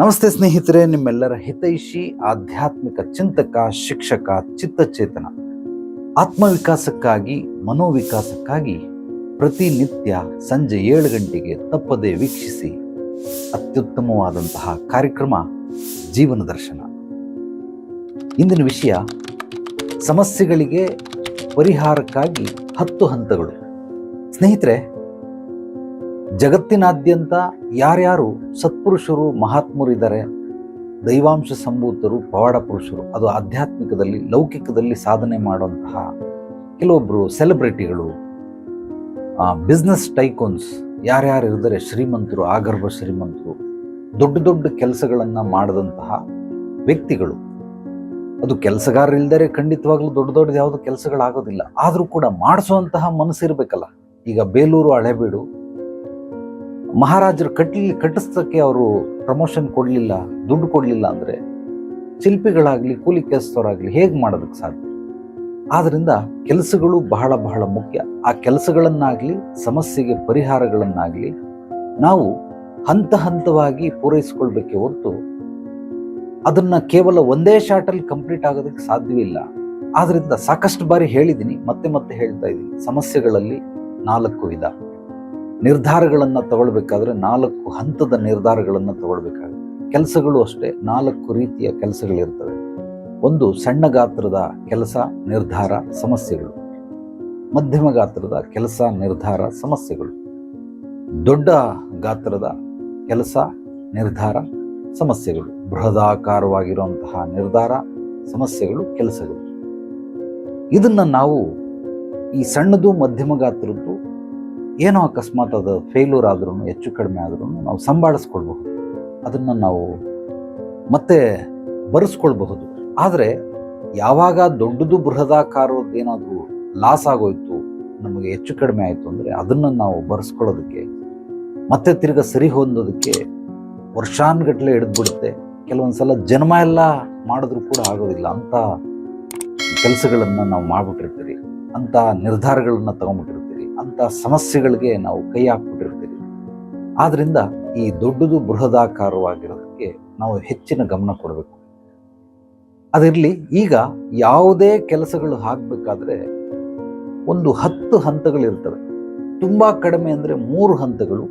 ನಮಸ್ತೆ ಸ್ನೇಹಿತರೆ, ನಿಮ್ಮೆಲ್ಲರ ಹಿತೈಷಿ, ಆಧ್ಯಾತ್ಮಿಕ ಚಿಂತಕ, ಶಿಕ್ಷಕ, ಚಿತ್ತಚೇತನ, ಆತ್ಮವಿಕಾಸಕ್ಕಾಗಿ, ಮನೋವಿಕಾಸಕ್ಕಾಗಿ ಪ್ರತಿನಿತ್ಯ ಸಂಜೆ ಏಳು ಗಂಟೆಗೆ ತಪ್ಪದೆ ವೀಕ್ಷಿಸಿ ಅತ್ಯುತ್ತಮವಾದಂತಹ ಕಾರ್ಯಕ್ರಮ ಜೀವನ ದರ್ಶನ. ಇಂದಿನ ವಿಷಯ, ಸಮಸ್ಯೆಗಳಿಗೆ ಪರಿಹಾರಕ್ಕಾಗಿ ಹತ್ತು ಹಂತಗಳು. ಸ್ನೇಹಿತರೆ ಜಗತ್ತಿನಾದ್ಯಂತ ಯಾರ್ಯಾರು ಸತ್ಪುರುಷರು ಮಹಾತ್ಮರು ಇದ್ದಾರೆ ದೈವಾಂಶ ಸಂಭೂತರು, ಪವಾಡ ಪುರುಷರು, ಅದು ಆಧ್ಯಾತ್ಮಿಕದಲ್ಲಿ, ಲೌಕಿಕದಲ್ಲಿ ಸಾಧನೆ ಮಾಡುವಂತಹ ಕೆಲವೊಬ್ಬರು ಸೆಲೆಬ್ರಿಟಿಗಳು ಬಿಸ್ನೆಸ್ ಟೈಕೋನ್ಸ್ ಯಾರ್ಯಾರು ಇದ್ದಾರೆ ಶ್ರೀಮಂತರು, ಆಗರ್ಭ ಶ್ರೀಮಂತರು, ದೊಡ್ಡ ದೊಡ್ಡ ಕೆಲಸಗಳನ್ನು ಮಾಡಿದಂತಹ ವ್ಯಕ್ತಿಗಳು. ಅದು ಕೆಲಸಗಾರರಿಲ್ದರೆ ಖಂಡಿತವಾಗ್ಲೂ ದೊಡ್ಡ ದೊಡ್ಡ ಯಾವುದು ಕೆಲಸಗಳಾಗೋದಿಲ್ಲ. ಆದರೂ ಕೂಡ ಮಾಡಿಸುವಂತಹ ಮನಸ್ಸಿರಬೇಕಲ್ಲ. ಈಗ ಬೇಲೂರು ಹಳೆಬೀಡು ಮಹಾರಾಜರು ಕಟ್ಲಿ ಕಟ್ಟಿಸೋಕ್ಕೆ ಅವರು ಪ್ರಮೋಷನ್ ಕೊಡಲಿಲ್ಲ, ದುಡ್ಡು ಕೊಡಲಿಲ್ಲ ಅಂದರೆ ಶಿಲ್ಪಿಗಳಾಗಲಿ, ಕೂಲಿ ಕೆಲಸದವರಾಗಲಿ ಹೇಗೆ ಮಾಡೋದಕ್ಕೆ ಸಾಧ್ಯ? ಆದ್ದರಿಂದ ಕೆಲಸಗಳು ಬಹಳ ಬಹಳ ಮುಖ್ಯ. ಆ ಕೆಲಸಗಳನ್ನಾಗಲಿ, ಸಮಸ್ಯೆಗೆ ಪರಿಹಾರಗಳನ್ನಾಗಲಿ ನಾವು ಹಂತ ಹಂತವಾಗಿ ಪೂರೈಸಿಕೊಳ್ಬೇಕೆ ಹೊರತು ಅದನ್ನು ಕೇವಲ ಒಂದೇ ಶಾಟಲ್ಲಿ ಕಂಪ್ಲೀಟ್ ಆಗೋದಕ್ಕೆ ಸಾಧ್ಯವಿಲ್ಲ ಆದ್ದರಿಂದ ಸಾಕಷ್ಟು ಬಾರಿ ಹೇಳಿದ್ದೀನಿ, ಮತ್ತೆ ಮತ್ತೆ ಹೇಳ್ತಾ ಇದ್ದೀನಿ. ಸಮಸ್ಯೆಗಳಲ್ಲಿ ನಾಲ್ಕು ವಿಧ. ನಿರ್ಧಾರಗಳನ್ನು ತಗೊಳ್ಬೇಕಾದ್ರೆ ನಾಲ್ಕು ಹಂತದ ನಿರ್ಧಾರಗಳನ್ನು ತಗೊಳ್ಬೇಕಾಗುತ್ತೆ. ಕೆಲಸಗಳು ಅಷ್ಟೇ, ನಾಲ್ಕು ರೀತಿಯ ಕೆಲಸಗಳಿರ್ತವೆ. ಒಂದು ಸಣ್ಣ ಗಾತ್ರದ ಕೆಲಸ, ನಿರ್ಧಾರ, ಸಮಸ್ಯೆಗಳು. ಮಧ್ಯಮ ಗಾತ್ರದ ಕೆಲಸ, ನಿರ್ಧಾರ, ಸಮಸ್ಯೆಗಳು. ದೊಡ್ಡ ಗಾತ್ರದ ಕೆಲಸ, ನಿರ್ಧಾರ, ಸಮಸ್ಯೆಗಳು. ಬೃಹದಾಕಾರವಾಗಿರುವಂತಹ ನಿರ್ಧಾರ, ಸಮಸ್ಯೆಗಳು, ಕೆಲಸಗಳು. ಇದನ್ನು ನಾವು ಈ ಸಣ್ಣದು ಮಧ್ಯಮ ಗಾತ್ರದ್ದು ಏನೋ ಅಕಸ್ಮಾತ್ ಅದು ಫೇಲ್ಯೂರ್ ಆದ್ರೂ ಹೆಚ್ಚು ಕಡಿಮೆ ಆದ್ರೂ ನಾವು ಸಂಭಾಳಿಸ್ಕೊಳ್ಬಹುದು. ಅದನ್ನು ನಾವು ಮತ್ತೆ ಬರೆಸ್ಕೊಳ್ಬಹುದು. ಆದರೆ ಯಾವಾಗ ದೊಡ್ಡದು ಬೃಹದಾಕಾರದ್ದು ಏನಾದರೂ ಲಾಸ್ ಆಗೋಯ್ತು, ನಮಗೆ ಹೆಚ್ಚು ಕಡಿಮೆ ಆಯಿತು ಅಂದರೆ ಅದನ್ನು ನಾವು ಬರೆಸ್ಕೊಳ್ಳೋದಕ್ಕೆ, ಮತ್ತೆ ತಿರ್ಗ ಸರಿ ಹೊಂದೋದಕ್ಕೆ ವರ್ಷಾನ್ಗಟ್ಲೆ ಹಿಡಿದ್ಬಿಡುತ್ತೆ. ಕೆಲವೊಂದು ಸಲ ಜನ್ಮ ಎಲ್ಲ ಮಾಡಿದ್ರೂ ಕೂಡ ಆಗೋದಿಲ್ಲ. ಅಂಥ ಕೆಲಸಗಳನ್ನು ನಾವು ಮಾಡ್ಬಿಟ್ಟಿರ್ತೀವಿ ಅಂಥ ನಿರ್ಧಾರಗಳನ್ನ ತಗೊಂಡ್ಬಿಟ್ಟಿರ್ತೀರಿ ಅಂಥ ಸಮಸ್ಯೆಗಳಿಗೆ ನಾವು ಕೈ ಹಾಕ್ಬಿಟ್ಟಿರ್ತೀವಿ. ಆದ್ದರಿಂದ ಈ ದೊಡ್ಡದು ಬೃಹದಾಕಾರವಾಗಿರೋದಕ್ಕೆ ನಾವು ಹೆಚ್ಚಿನ ಗಮನ ಕೊಡಬೇಕು. ಅದಿರಲಿ ಈಗ ಯಾವುದೇ ಕೆಲಸಗಳು ಆಗಬೇಕಾದ್ರೆ ಒಂದು ಹತ್ತು ಹಂತಗಳಿರ್ತವೆ. ತುಂಬ ಕಡಿಮೆ ಅಂದರೆ ಮೂರು ಹಂತಗಳು.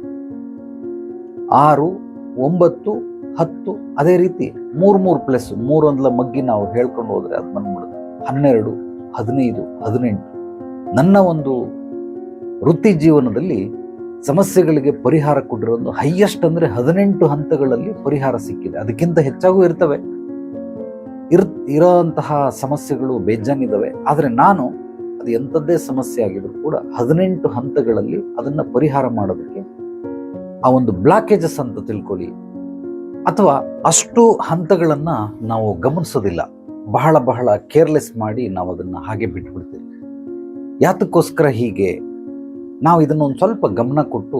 ಆರು, ಒಂಬತ್ತು, ಹತ್ತು, ಅದೇ ರೀತಿ ಮೂರು ಮೂರು ಪ್ಲಸ್ ಮೂರೊಂದಲ ಮಗ್ಗಿ ನಾವು ಹೇಳ್ಕೊಂಡು ಹೋದರೆ ಅದು ಬಂದ್ಬಿಡುತ್ತೆ. ಹನ್ನೆರಡು, ಹದಿನೈದು, ಹದಿನೆಂಟು. ನನ್ನ ಒಂದು ವೃತ್ತಿ ಜೀವನದಲ್ಲಿ ಸಮಸ್ಯೆಗಳಿಗೆ ಪರಿಹಾರ ಕೊಟ್ಟಿರೋದು ಹೈಯೆಸ್ಟ್ ಅಂದರೆ ಹದಿನೆಂಟು ಹಂತಗಳಲ್ಲಿ ಪರಿಹಾರ ಸಿಕ್ಕಿದೆ. ಅದಕ್ಕಿಂತ ಹೆಚ್ಚಾಗೂ ಇರ್ತವೆ. ಇರ್, ಇರೋಂತಹ ಸಮಸ್ಯೆಗಳು ಬೇಜಾನಿದ್ದಾವೆ ಆದರೆ ನಾನು ಅದು ಎಂಥದ್ದೇ ಸಮಸ್ಯೆ ಆಗಿದ್ರು ಕೂಡ ಹದಿನೆಂಟು ಹಂತಗಳಲ್ಲಿ ಅದನ್ನು ಪರಿಹಾರ ಮಾಡೋದಕ್ಕೆ ಆ ಒಂದು ಬ್ಲಾಕೇಜಸ್ ಅಂತ ತಿಳ್ಕೊಳ್ಳಿ. ಅಥವಾ ಅಷ್ಟು ಹಂತಗಳನ್ನು ನಾವು ಗಮನಿಸೋದಿಲ್ಲ. ಬಹಳ ಬಹಳ ಕೇರ್ಲೆಸ್ ಮಾಡಿ ನಾವು ಅದನ್ನು ಹಾಗೆ ಬಿಟ್ಬಿಡ್ತೀವಿ. ಯಾತಕ್ಕೋಸ್ಕರ ಹೀಗೆ? ನಾವು ಇದನ್ನು ಒಂದು ಸ್ವಲ್ಪ ಗಮನ ಕೊಟ್ಟು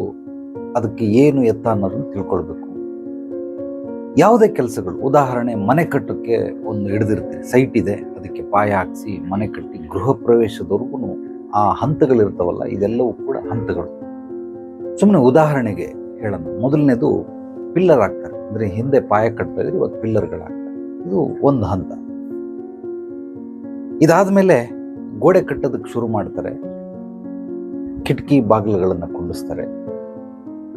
ಅದಕ್ಕೆ ಏನು ಎತ್ತ ಅನ್ನೋದನ್ನು ತಿಳ್ಕೊಳ್ಬೇಕು. ಯಾವುದೇ ಕೆಲಸಗಳು, ಉದಾಹರಣೆ ಮನೆ ಕಟ್ಟೋಕ್ಕೆ ಒಂದು ಹಿಡಿದಿರ್ತೀವಿ ಸೈಟ್ ಇದೆ, ಅದಕ್ಕೆ ಪಾಯ ಹಾಕಿಸಿ ಮನೆ ಕಟ್ಟಿ ಗೃಹ ಪ್ರವೇಶದವರೆಗೂ ಆ ಹಂತಗಳಿರ್ತಾವಲ್ಲ, ಇದೆಲ್ಲವೂ ಕೂಡ ಹಂತಗಳು. ಸುಮ್ಮನೆ ಉದಾಹರಣೆಗೆ ಹೇಳೋಣ. ಮೊದಲನೇದು ಪಿಲ್ಲರ್ ಆಗ್ತಾರೆ ಅಂದರೆ ಹಿಂದೆ ಪಾಯ ಕಟ್ತಾ ಇದ್ರೆ ಇವಾಗ ಪಿಲ್ಲರ್ಗಳಾಗ್ತವೆ ಇದು ಒಂದು ಹಂತ. ಇದಾದ ಮೇಲೆ ಗೋಡೆ ಕಟ್ಟೋದಕ್ಕೆ ಶುರು ಮಾಡ್ತಾರೆ. ಕಿಟಕಿ ಬಾಗಿಲುಗಳನ್ನು ಕುಂಡಿಸ್ತಾರೆ.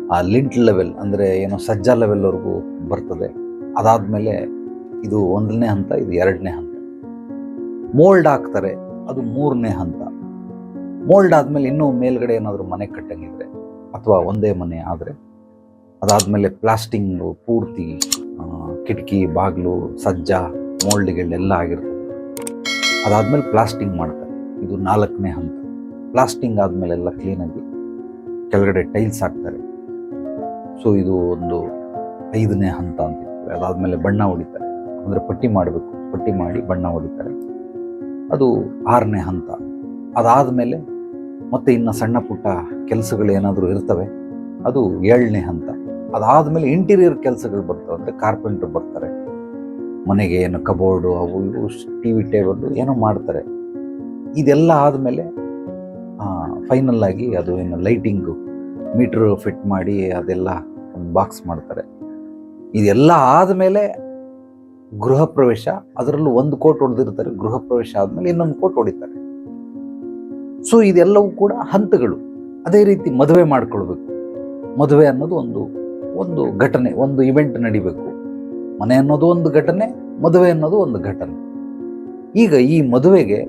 ಆ ಲಿಂಟ್ ಲೆವೆಲ್ ಅಂದರೆ ಏನೋ ಸಜ್ಜಾ ಲೆವೆಲ್ವರೆಗೂ ಬರ್ತದೆ. ಅದಾದಮೇಲೆ ಇದು ಒಂದನೇ ಹಂತ, ಇದು ಎರಡನೇ ಹಂತ. ಮೋಲ್ಡ್ ಹಾಕ್ತಾರೆ, ಅದು ಮೂರನೇ ಹಂತ. ಮೋಲ್ಡ್ ಆದಮೇಲೆ ಇನ್ನೂ ಮೇಲ್ಗಡೆ ಏನಾದರೂ ಮನೆ ಕಟ್ಟಂಗಿದ್ರೆ, ಅಥವಾ ಒಂದೇ ಮನೆ ಆದರೆ, ಅದಾದಮೇಲೆ ಪ್ಲಾಸ್ಟಿಂಗು ಪೂರ್ತಿ ಕಿಟಕಿ, ಬಾಗಿಲು, ಸಜ್ಜ, ಮೋಲ್ಡ್ಗಳೆಲ್ಲ ಆಗಿರ್ತದೆ. ಅದಾದಮೇಲೆ ಪ್ಲಾಸ್ಟಿಂಗ್ ಮಾಡ್ತಾರೆ. ಇದು ನಾಲ್ಕನೇ ಹಂತ. ಪ್ಲಾಸ್ಟಿಂಗ್ ಆದಮೇಲೆ ಎಲ್ಲ ಕ್ಲೀನಾಗಿ ಕೆಳಗಡೆ ಟೈಲ್ಸ್ ಹಾಕ್ತಾರೆ. ಸೊ ಇದು ಒಂದು ಐದನೇ ಹಂತ ಅಂತ ಅದಾದಮೇಲೆ ಬಣ್ಣ ಹೊಡಿತಾರೆ. ಅಂದರೆ ಪಟ್ಟಿ ಮಾಡಬೇಕು. ಪಟ್ಟಿ ಮಾಡಿ ಬಣ್ಣ ಹೊಡಿತಾರೆ. ಅದು ಆರನೇ ಹಂತ. ಅದಾದಮೇಲೆ ಮತ್ತೆ ಇನ್ನು ಸಣ್ಣ ಪುಟ್ಟ ಕೆಲಸಗಳು ಏನಾದರೂ ಇರ್ತವೆ, ಅದು ಏಳನೇ ಹಂತ. ಅದಾದಮೇಲೆ ಇಂಟೀರಿಯರ್ ಕೆಲಸಗಳು ಬರ್ತವೆ. ಅಂದರೆ ಕಾರ್ಪೆಂಟ್ರ್ ಬರ್ತಾರೆ. ಮನೆಗೆ ಏನು ಕಬೋರ್ಡು ಅವು ಇವು ಟಿ ವಿ ಟೇಬಲ್ ಏನೋ ಮಾಡ್ತಾರೆ. ಇದೆಲ್ಲ ಆದಮೇಲೆ ಫೈನಲ್ ಆಗಿ ಅದು ಏನು ಲೈಟಿಂಗು ಮೀಟ್ರ್ ಫಿಟ್ ಮಾಡಿ ಅದೆಲ್ಲ ಒಂದು ಬಾಕ್ಸ್ ಮಾಡ್ತಾರೆ. ಇದೆಲ್ಲ ಆದಮೇಲೆ ಗೃಹ ಪ್ರವೇಶ, ಅದರಲ್ಲೂ ಒಂದು ಕೋಟ್ ಹೊಡೆದಿರ್ತಾರೆ, ಗೃಹ ಪ್ರವೇಶ ಆದಮೇಲೆ ಇನ್ನೊಂದು ಕೋಟ್ ಹೊಡಿತಾರೆ. ಸೊ ಇದೆಲ್ಲವೂ ಕೂಡ ಹಂತಗಳು. ಅದೇ ರೀತಿ ಮದುವೆ ಮಾಡ್ಕೊಳ್ಬೇಕು. ಮದುವೆ ಅನ್ನೋದು ಒಂದು ಒಂದು ಘಟನೆ, ಒಂದು ಇವೆಂಟ್ ನಡಿಬೇಕು. ಮನೆ ಅನ್ನೋದು ಒಂದು ಘಟನೆ, ಮದುವೆ ಅನ್ನೋದು ಒಂದು ಘಟನೆ. ಈಗ ಈ ಮದುವೆಗೆ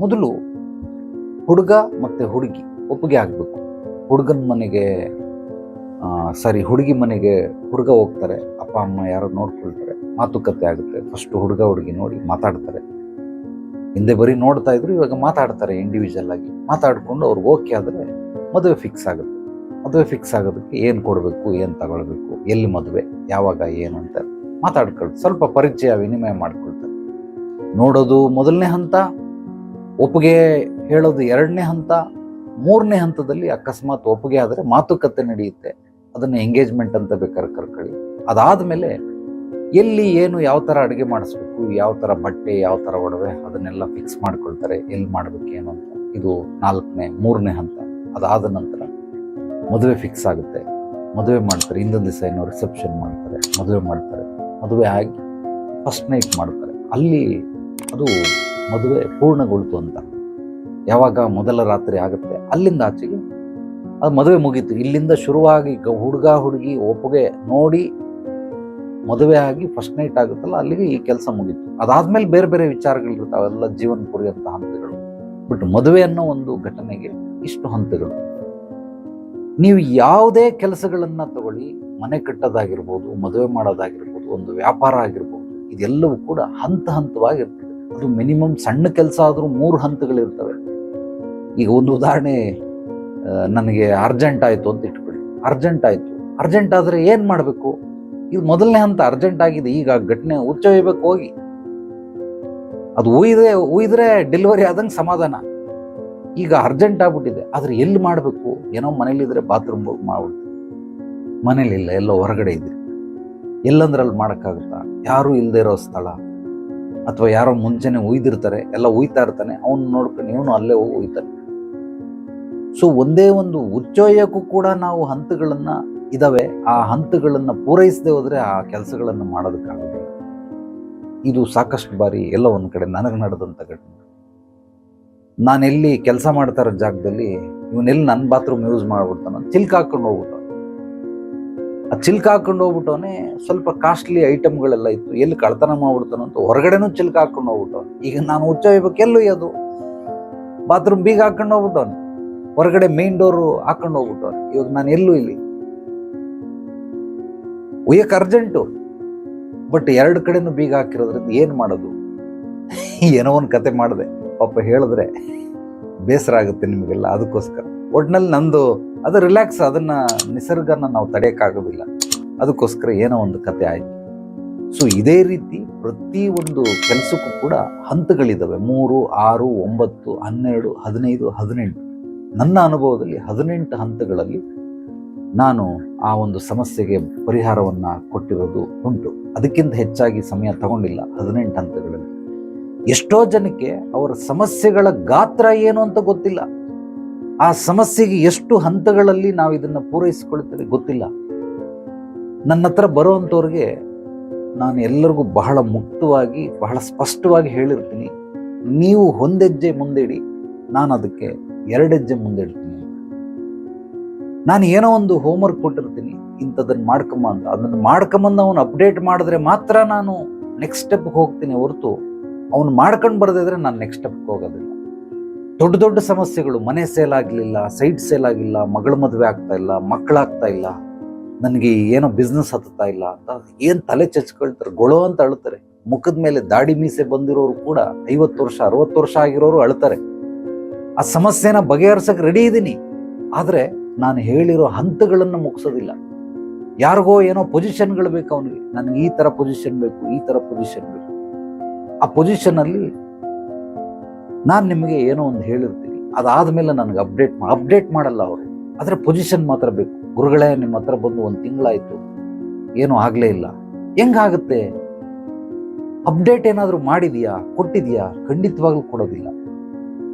ಮೊದಲು ಹುಡುಗ ಮತ್ತು ಹುಡುಗಿ ಒಪ್ಪಿಗೆ ಆಗಬೇಕು. ಹುಡುಗನ ಮನೆಗೆ ಸಾರಿ, ಹುಡುಗಿ ಮನೆಗೆ ಹುಡುಗ ಹೋಗ್ತಾರೆ, ಅಪ್ಪ, ಅಮ್ಮ ಯಾರೋ ನೋಡ್ಕೊಳ್ತಾರೆ, ಮಾತುಕತೆ ಆಗುತ್ತೆ. ಫಸ್ಟ್ ಹುಡುಗ, ಹುಡುಗಿ ನೋಡಿ ಮಾತಾಡ್ತಾರೆ. ಹಿಂದೆ ಬರೀ ನೋಡ್ತಾ ಇದ್ರು, ಇವಾಗ ಮಾತಾಡ್ತಾರೆ ಇಂಡಿವಿಜುವಲ್ ಆಗಿ. ಮಾತಾಡಿಕೊಂಡು ಅವ್ರಿಗೆ ಓಕೆ ಆದರೆ ಮದುವೆ ಫಿಕ್ಸ್ ಆಗುತ್ತೆ. ಮದುವೆ ಫಿಕ್ಸ್ ಆಗೋದಕ್ಕೆ ಏನು ಕೊಡಬೇಕು, ಏನು ತಗೊಳ್ಬೇಕು, ಎಲ್ಲಿ ಮದುವೆ, ಯಾವಾಗ, ಏನು ಅಂತ ಮಾತಾಡ್ಕೊಳ್ತಾರೆ. ಸ್ವಲ್ಪ ಪರಿಚಯ, ವಿನಿಮಯ ಮಾಡ್ಕೊಳ್ತಾರೆ. ನೋಡೋದು ಮೊದಲನೇ ಹಂತ, ಒಪ್ಪಿಗೆ ಹೇಳೋದು ಎರಡನೇ ಹಂತ, ಮೂರನೇ ಹಂತದಲ್ಲಿ ಅಕಸ್ಮಾತ್ ಒಪ್ಪಿಗೆ ಆದರೆ ಮಾತುಕತೆ ನಡೆಯುತ್ತೆ. ಅದನ್ನು ಎಂಗೇಜ್ಮೆಂಟ್ ಅಂತ ಬೇಕಾದ್ರೆ ಕರ್ಕೊಳ್ಳಿ. ಅದಾದಮೇಲೆ ಎಲ್ಲಿ ಏನು ಯಾವ ಥರ ಅಡುಗೆ ಮಾಡಿಸ್ಬೇಕು, ಯಾವ ಥರ ಬಟ್ಟೆ, ಯಾವ ಥರ ಒಡವೆ ಅದನ್ನೆಲ್ಲ ಫಿಕ್ಸ್ ಮಾಡ್ಕೊಳ್ತಾರೆ, ಎಲ್ಲಿ ಮಾಡ್ಬೇಕು ಏನು ಅಂತ. ಇದು ನಾಲ್ಕನೇ, ಮೂರನೇ ಹಂತ. ಅದಾದ ನಂತರ ಮದುವೆ ಫಿಕ್ಸ್ ಆಗುತ್ತೆ. ಮದುವೆ ಮಾಡ್ತಾರೆ. ಇನ್ನೊಂದು ದಿವಸ ಏನೋ ರಿಸೆಪ್ಷನ್ ಮಾಡ್ತಾರೆ. ಮದುವೆ ಮಾಡ್ತಾರೆ. ಮದುವೆ ಆಗಿ ಫಸ್ಟ್ ನೈಟ್ ಮಾಡ್ತಾರೆ. ಅಲ್ಲಿ ಅದು ಮದುವೆ ಪೂರ್ಣಗೊಳ್ತು ಅಂತ. ಯಾವಾಗ ಮೊದಲ ರಾತ್ರಿ ಆಗುತ್ತೆ? ಅಲ್ಲಿಂದ ಆಚೆಗೆ. ಅದು ಮದುವೆ ಮುಗೀತು. ಇಲ್ಲಿಂದ ಶುರುವಾಗಿ ಹುಡುಗ, ಹುಡುಗಿ, ಒಪ್ಪಿಗೆ ನೋಡಿ ಮದುವೆ ಆಗಿ ಫಸ್ಟ್ ನೈಟ್ ಆಗುತ್ತಲ್ಲ, ಅಲ್ಲಿಗೆ ಈ ಕೆಲಸ ಮುಗೀತು. ಅದಾದ್ಮೇಲೆ ಬೇರೆ ಬೇರೆ ವಿಚಾರಗಳಿರ್ತಾವೆ. ಅವೆಲ್ಲ ಜೀವನ ಪುರಿಯಂತ ಹಂತಗಳು. ಬಟ್ ಮದುವೆ ಅನ್ನೋ ಒಂದು ಘಟನೆಗೆ ಇಷ್ಟು ಹಂತಗಳು. ನೀವು ಯಾವುದೇ ಕೆಲಸಗಳನ್ನು ತಗೊಳ್ಳಿ, ಮನೆ ಕಟ್ಟೋದಾಗಿರ್ಬೋದು, ಮದುವೆ ಮಾಡೋದಾಗಿರ್ಬೋದು, ಒಂದು ವ್ಯಾಪಾರ ಆಗಿರ್ಬೋದು, ಇದೆಲ್ಲವೂ ಕೂಡ ಹಂತ ಹಂತವಾಗಿರ್ತದೆ ಅದು ಮಿನಿಮಮ್ ಸಣ್ಣ ಕೆಲಸ ಆದರೂ ಮೂರು ಹಂತಗಳಿರ್ತವೆ. ಈಗ ಒಂದು ಉದಾಹರಣೆ ನನಗೆ ಅರ್ಜೆಂಟ್ ಆಯಿತು ಅಂತ ಇಟ್ಕೊಳ್ಳಿ. ಅರ್ಜೆಂಟ್ ಆಯಿತು. ಅರ್ಜೆಂಟ್ ಆದರೆ ಏನು ಮಾಡಬೇಕು? ಇದು ಮೊದಲನೇ ಹಂತ ಅರ್ಜೆಂಟ್ ಆಗಿದೆ. ಈಗ ಘಟನೆ ಉಚ್ಚ ಒಯ್ಯಬೇಕು ಹೋಗಿ. ಅದು ಉಯ್ದೆ ಉಯ್ದ್ರೆ ಡೆಲಿವರಿ ಆದಂಗೆ ಸಮಾಧಾನ. ಈಗ ಅರ್ಜೆಂಟ್ ಆಗ್ಬಿಟ್ಟಿದೆ. ಆದರೆ ಎಲ್ಲಿ ಮಾಡಬೇಕು? ಏನೋ ಮನೇಲಿದ್ರೆ ಬಾತ್ರೂಮ್ ಹೋಗಿ ಮಾಡ್ಬಿಡ್ತೀವಿ ಮನೇಲಿಲ್ಲ, ಎಲ್ಲೋ ಹೊರಗಡೆ ಇದೆ. ಎಲ್ಲಂದ್ರಲ್ಲಿ ಮಾಡೋಕ್ಕಾಗುತ್ತಾ? ಯಾರೂ ಇಲ್ಲದೆ ಇರೋ ಸ್ಥಳ. ಅಥವಾ ಯಾರೋ ಮುಂಚೆನೆ ಉಯ್ದಿರ್ತಾರೆ, ಎಲ್ಲ ಉಯ್ತಾ ಇರ್ತಾನೆ. ಅವನು ನೋಡ್ಕೊಂಡು ಇವನು ಅಲ್ಲೇ ಹೋಗಿ ಉಯ್ತಾನೆ. ಸೊ ಒಂದೇ ಒಂದು ಉಚ್ಚೋಯಕ್ಕೂ ಕೂಡ ನಾವು ಹಂತಗಳನ್ನ ಇದ್ದಾವೆ ಆ ಹಂತಗಳನ್ನ ಪೂರೈಸದೆ ಹೋದರೆ ಆ ಕೆಲಸಗಳನ್ನು ಮಾಡೋದಕ್ಕಾಗೋದಿಲ್ಲ. ಇದು ಸಾಕಷ್ಟು ಬಾರಿ ಎಲ್ಲ ಒಂದು ಕಡೆ ನನಗೆ ನಡೆದಂಥ ಘಟನೆ. ನಾನೆಲ್ಲಿ ಕೆಲಸ ಮಾಡ್ತಾ ಇರೋ ಜಾಗದಲ್ಲಿ ಇವನೆಲ್ಲಿ ನನ್ನ ಬಾತ್ರೂಮ್ ಯೂಸ್ ಮಾಡ್ಬಿಡ್ತಾನ ಚಿಲ್ಕ ಹಾಕೊಂಡು ಹೋಗ್ಬಿಟ್ಟು ಆ ಚಿಲ್ಕ ಹಾಕೊಂಡು ಹೋಗ್ಬಿಟ್ಟವನೇ ಸ್ವಲ್ಪ ಕಾಸ್ಟ್ಲಿ ಐಟಮ್ಗಳೆಲ್ಲ ಇತ್ತು. ಎಲ್ಲಿ ಕಳ್ತನ ಮಾಡ್ಬಿಡ್ತಾನೋ ಅಂತ ಹೊರಗಡೆನೂ ಚಿಲ್ಕ ಹಾಕೊಂಡು ಹೋಗ್ಬಿಟ್ಟವನು. ಈಗ ನಾನು ಹುಚ್ಚ ಎಲ್ಲೂ ಅದು ಬಾತ್ರೂಮ್ ಬೀಗ ಹಾಕೊಂಡು ಹೋಗ್ಬಿಟ್ಟವನು. ಹೊರಗಡೆ ಮೇನ್ ಡೋರು ಹಾಕೊಂಡು ಹೋಗ್ಬಿಟ್ಟವ್ರೆ ಇವಾಗ ನಾನು ಎಲ್ಲೂ ಇಲ್ಲಿ. ಒಯ್ಯಕ್ಕೆ ಅರ್ಜೆಂಟು ಬಟ್ ಎರಡು ಕಡೆನೂ ಬೀಗ ಹಾಕಿರೋದ್ರಿಂದ ಏನು ಮಾಡೋದು? ಏನೋ ಒಂದು ಕತೆ ಮಾಡಿದೆ. ಪಾಪ ಹೇಳಿದ್ರೆ ಬೇಸರ ಆಗುತ್ತೆ ನಿಮಗೆಲ್ಲ ಅದಕ್ಕೋಸ್ಕರ. ಒಟ್ನಲ್ಲಿ ನಂದು ಅದು ರಿಲ್ಯಾಕ್ಸ್ ಅದನ್ನ ನಿಸರ್ಗನ ನಾವು ತಡೆಯೋಕ್ಕಾಗೋದಿಲ್ಲ. ಅದಕ್ಕೋಸ್ಕರ ಏನೋ ಒಂದು ಕತೆ ಆಯ್ತು. ಸೊ ಇದೇ ರೀತಿ ಪ್ರತಿ ಒಂದು ಕೆಲಸಕ್ಕೂ ಕೂಡ ಹಂತಗಳಿದ್ದಾವೆ ಮೂರು, ಆರು, ಒಂಬತ್ತು, ಹನ್ನೆರಡು, ಹದಿನೈದು, ಹದಿನೆಂಟು. ನನ್ನ ಅನುಭವದಲ್ಲಿ ಹದಿನೆಂಟು ಹಂತಗಳಲ್ಲಿ ನಾನು ಆ ಒಂದು ಸಮಸ್ಯೆಗೆ ಪರಿಹಾರವನ್ನು ಕೊಟ್ಟಿರೋದು ಉಂಟು. ಅದಕ್ಕಿಂತ ಹೆಚ್ಚಾಗಿ ಸಮಯ ತಗೊಂಡಿಲ್ಲ ಹದಿನೆಂಟು ಹಂತಗಳಲ್ಲಿ. ಎಷ್ಟೋ ಜನಕ್ಕೆ ಅವರ ಸಮಸ್ಯೆಗಳ ಗಾತ್ರ ಏನು ಅಂತ ಗೊತ್ತಿಲ್ಲ. ಆ ಸಮಸ್ಯೆಗೆ ಎಷ್ಟು ಹಂತಗಳಲ್ಲಿ ನಾವು ಇದನ್ನು ಪೂರೈಸಿಕೊಳ್ತೇವೆ ಗೊತ್ತಿಲ್ಲ. ನನ್ನ ಹತ್ರ ಬರುವಂಥವ್ರಿಗೆ ನಾನು ಎಲ್ಲರಿಗೂ ಬಹಳ ಮುಕ್ತವಾಗಿ, ಬಹಳ ಸ್ಪಷ್ಟವಾಗಿ ಹೇಳಿರ್ತೀನಿ. ನೀವು ಒಂದೆಜ್ಜೆ ಮುಂದಿಡಿ. ನಾನು ಅದಕ್ಕೆ ಎರಡೆಜ್ಜೆ ಮುಂದಿಡ್ತೀನಿ ನಾನು ಏನೋ ಒಂದು ಹೋಮ್ವರ್ಕ್ ಕೊಟ್ಟಿರ್ತೀನಿ ಇಂಥದನ್ನ ಮಾಡ್ಕೊಂಬ ಅಂತ. ಅದನ್ನು ಮಾಡ್ಕೊಂಬಂದು ಅವನು ಅಪ್ಡೇಟ್ ಮಾಡಿದ್ರೆ ಮಾತ್ರ ನಾನು ನೆಕ್ಸ್ಟ್ ಸ್ಟೆಪ್ಗೆ ಹೋಗ್ತೀನಿ ಹೊರತು, ಅವನು ಮಾಡ್ಕೊಂಡು ಬರದಿದ್ರೆ ನಾನು ನೆಕ್ಸ್ಟ್ ಸ್ಟೆಪ್ಗೆ ಹೋಗೋದಿಲ್ಲ. ದೊಡ್ಡ ದೊಡ್ಡ ಸಮಸ್ಯೆಗಳು, ಮನೆ ಸೇಲ್ ಆಗಲಿಲ್ಲ ಸೈಟ್ ಸೇಲ್ ಆಗಿಲ್ಲ, ಮಗಳ ಮದುವೆ ಆಗ್ತಾ ಇಲ್ಲ, ಮಕ್ಕಳಾಗ್ತಾ ಇಲ್ಲ, ನನಗೆ ಏನೋ ಬಿಸ್ನೆಸ್ ಹತ್ತುತ್ತಾ ಇಲ್ಲ ಅಂತ ಏನು ತಲೆ ಚಚ್ಕೊಳ್ತಾರೆ, ಗೊಳೋ ಅಂತ ಅಳ್ತಾರೆ. ಮುಖದ ಮೇಲೆ ದಾಡಿ ಮೀಸೆ ಬಂದಿರೋರು ಕೂಡ ಐವತ್ತು ವರ್ಷ, ಅರವತ್ತು ವರ್ಷ ಆಗಿರೋರು ಅಳ್ತಾರೆ. ಆ ಸಮಸ್ಯೆನ ಬಗೆಹರಿಸಕ್ಕೆ ರೆಡಿ ಇದ್ದೀನಿ ಆದರೆ ನಾನು ಹೇಳಿರೋ ಹಂತಗಳನ್ನು ಮುಗಿಸೋದಿಲ್ಲ. ಯಾರಿಗೋ ಏನೋ ಪೊಸಿಷನ್ಗಳು ಬೇಕು ಅವನಿಗೆ. ನನಗೆ ಈ ಥರ ಪೊಸಿಷನ್ ಬೇಕು, ಈ ಥರ ಪೊಸಿಷನ್ ಬೇಕು. ಆ ಪೊಸಿಷನಲ್ಲಿ ನಾನು ನಿಮಗೆ ಏನೋ ಒಂದು ಹೇಳಿರ್ತೀನಿ. ಅದಾದಮೇಲೆ ನನಗೆ ಅಪ್ಡೇಟ್ ಅಪ್ಡೇಟ್ ಮಾಡಲ್ಲ ಅವರು. ಆದರೆ ಪೊಸಿಷನ್ ಮಾತ್ರ ಬೇಕು. ಗುರುಗಳೇ, ನಿಮ್ಮ ಹತ್ರ ಬಂದು ಒಂದು ತಿಂಗಳಾಯಿತು. ಏನೂ ಆಗಲೇ ಇಲ್ಲ. ಹೆಂಗಾಗುತ್ತೆ? ಅಪ್ಡೇಟ್ ಏನಾದರೂ ಮಾಡಿದೀಯಾ? ಕೊಟ್ಟಿದೀಯಾ? ಖಂಡಿತವಾಗ್ಲೂ ಕೊಡೋದಿಲ್ಲ.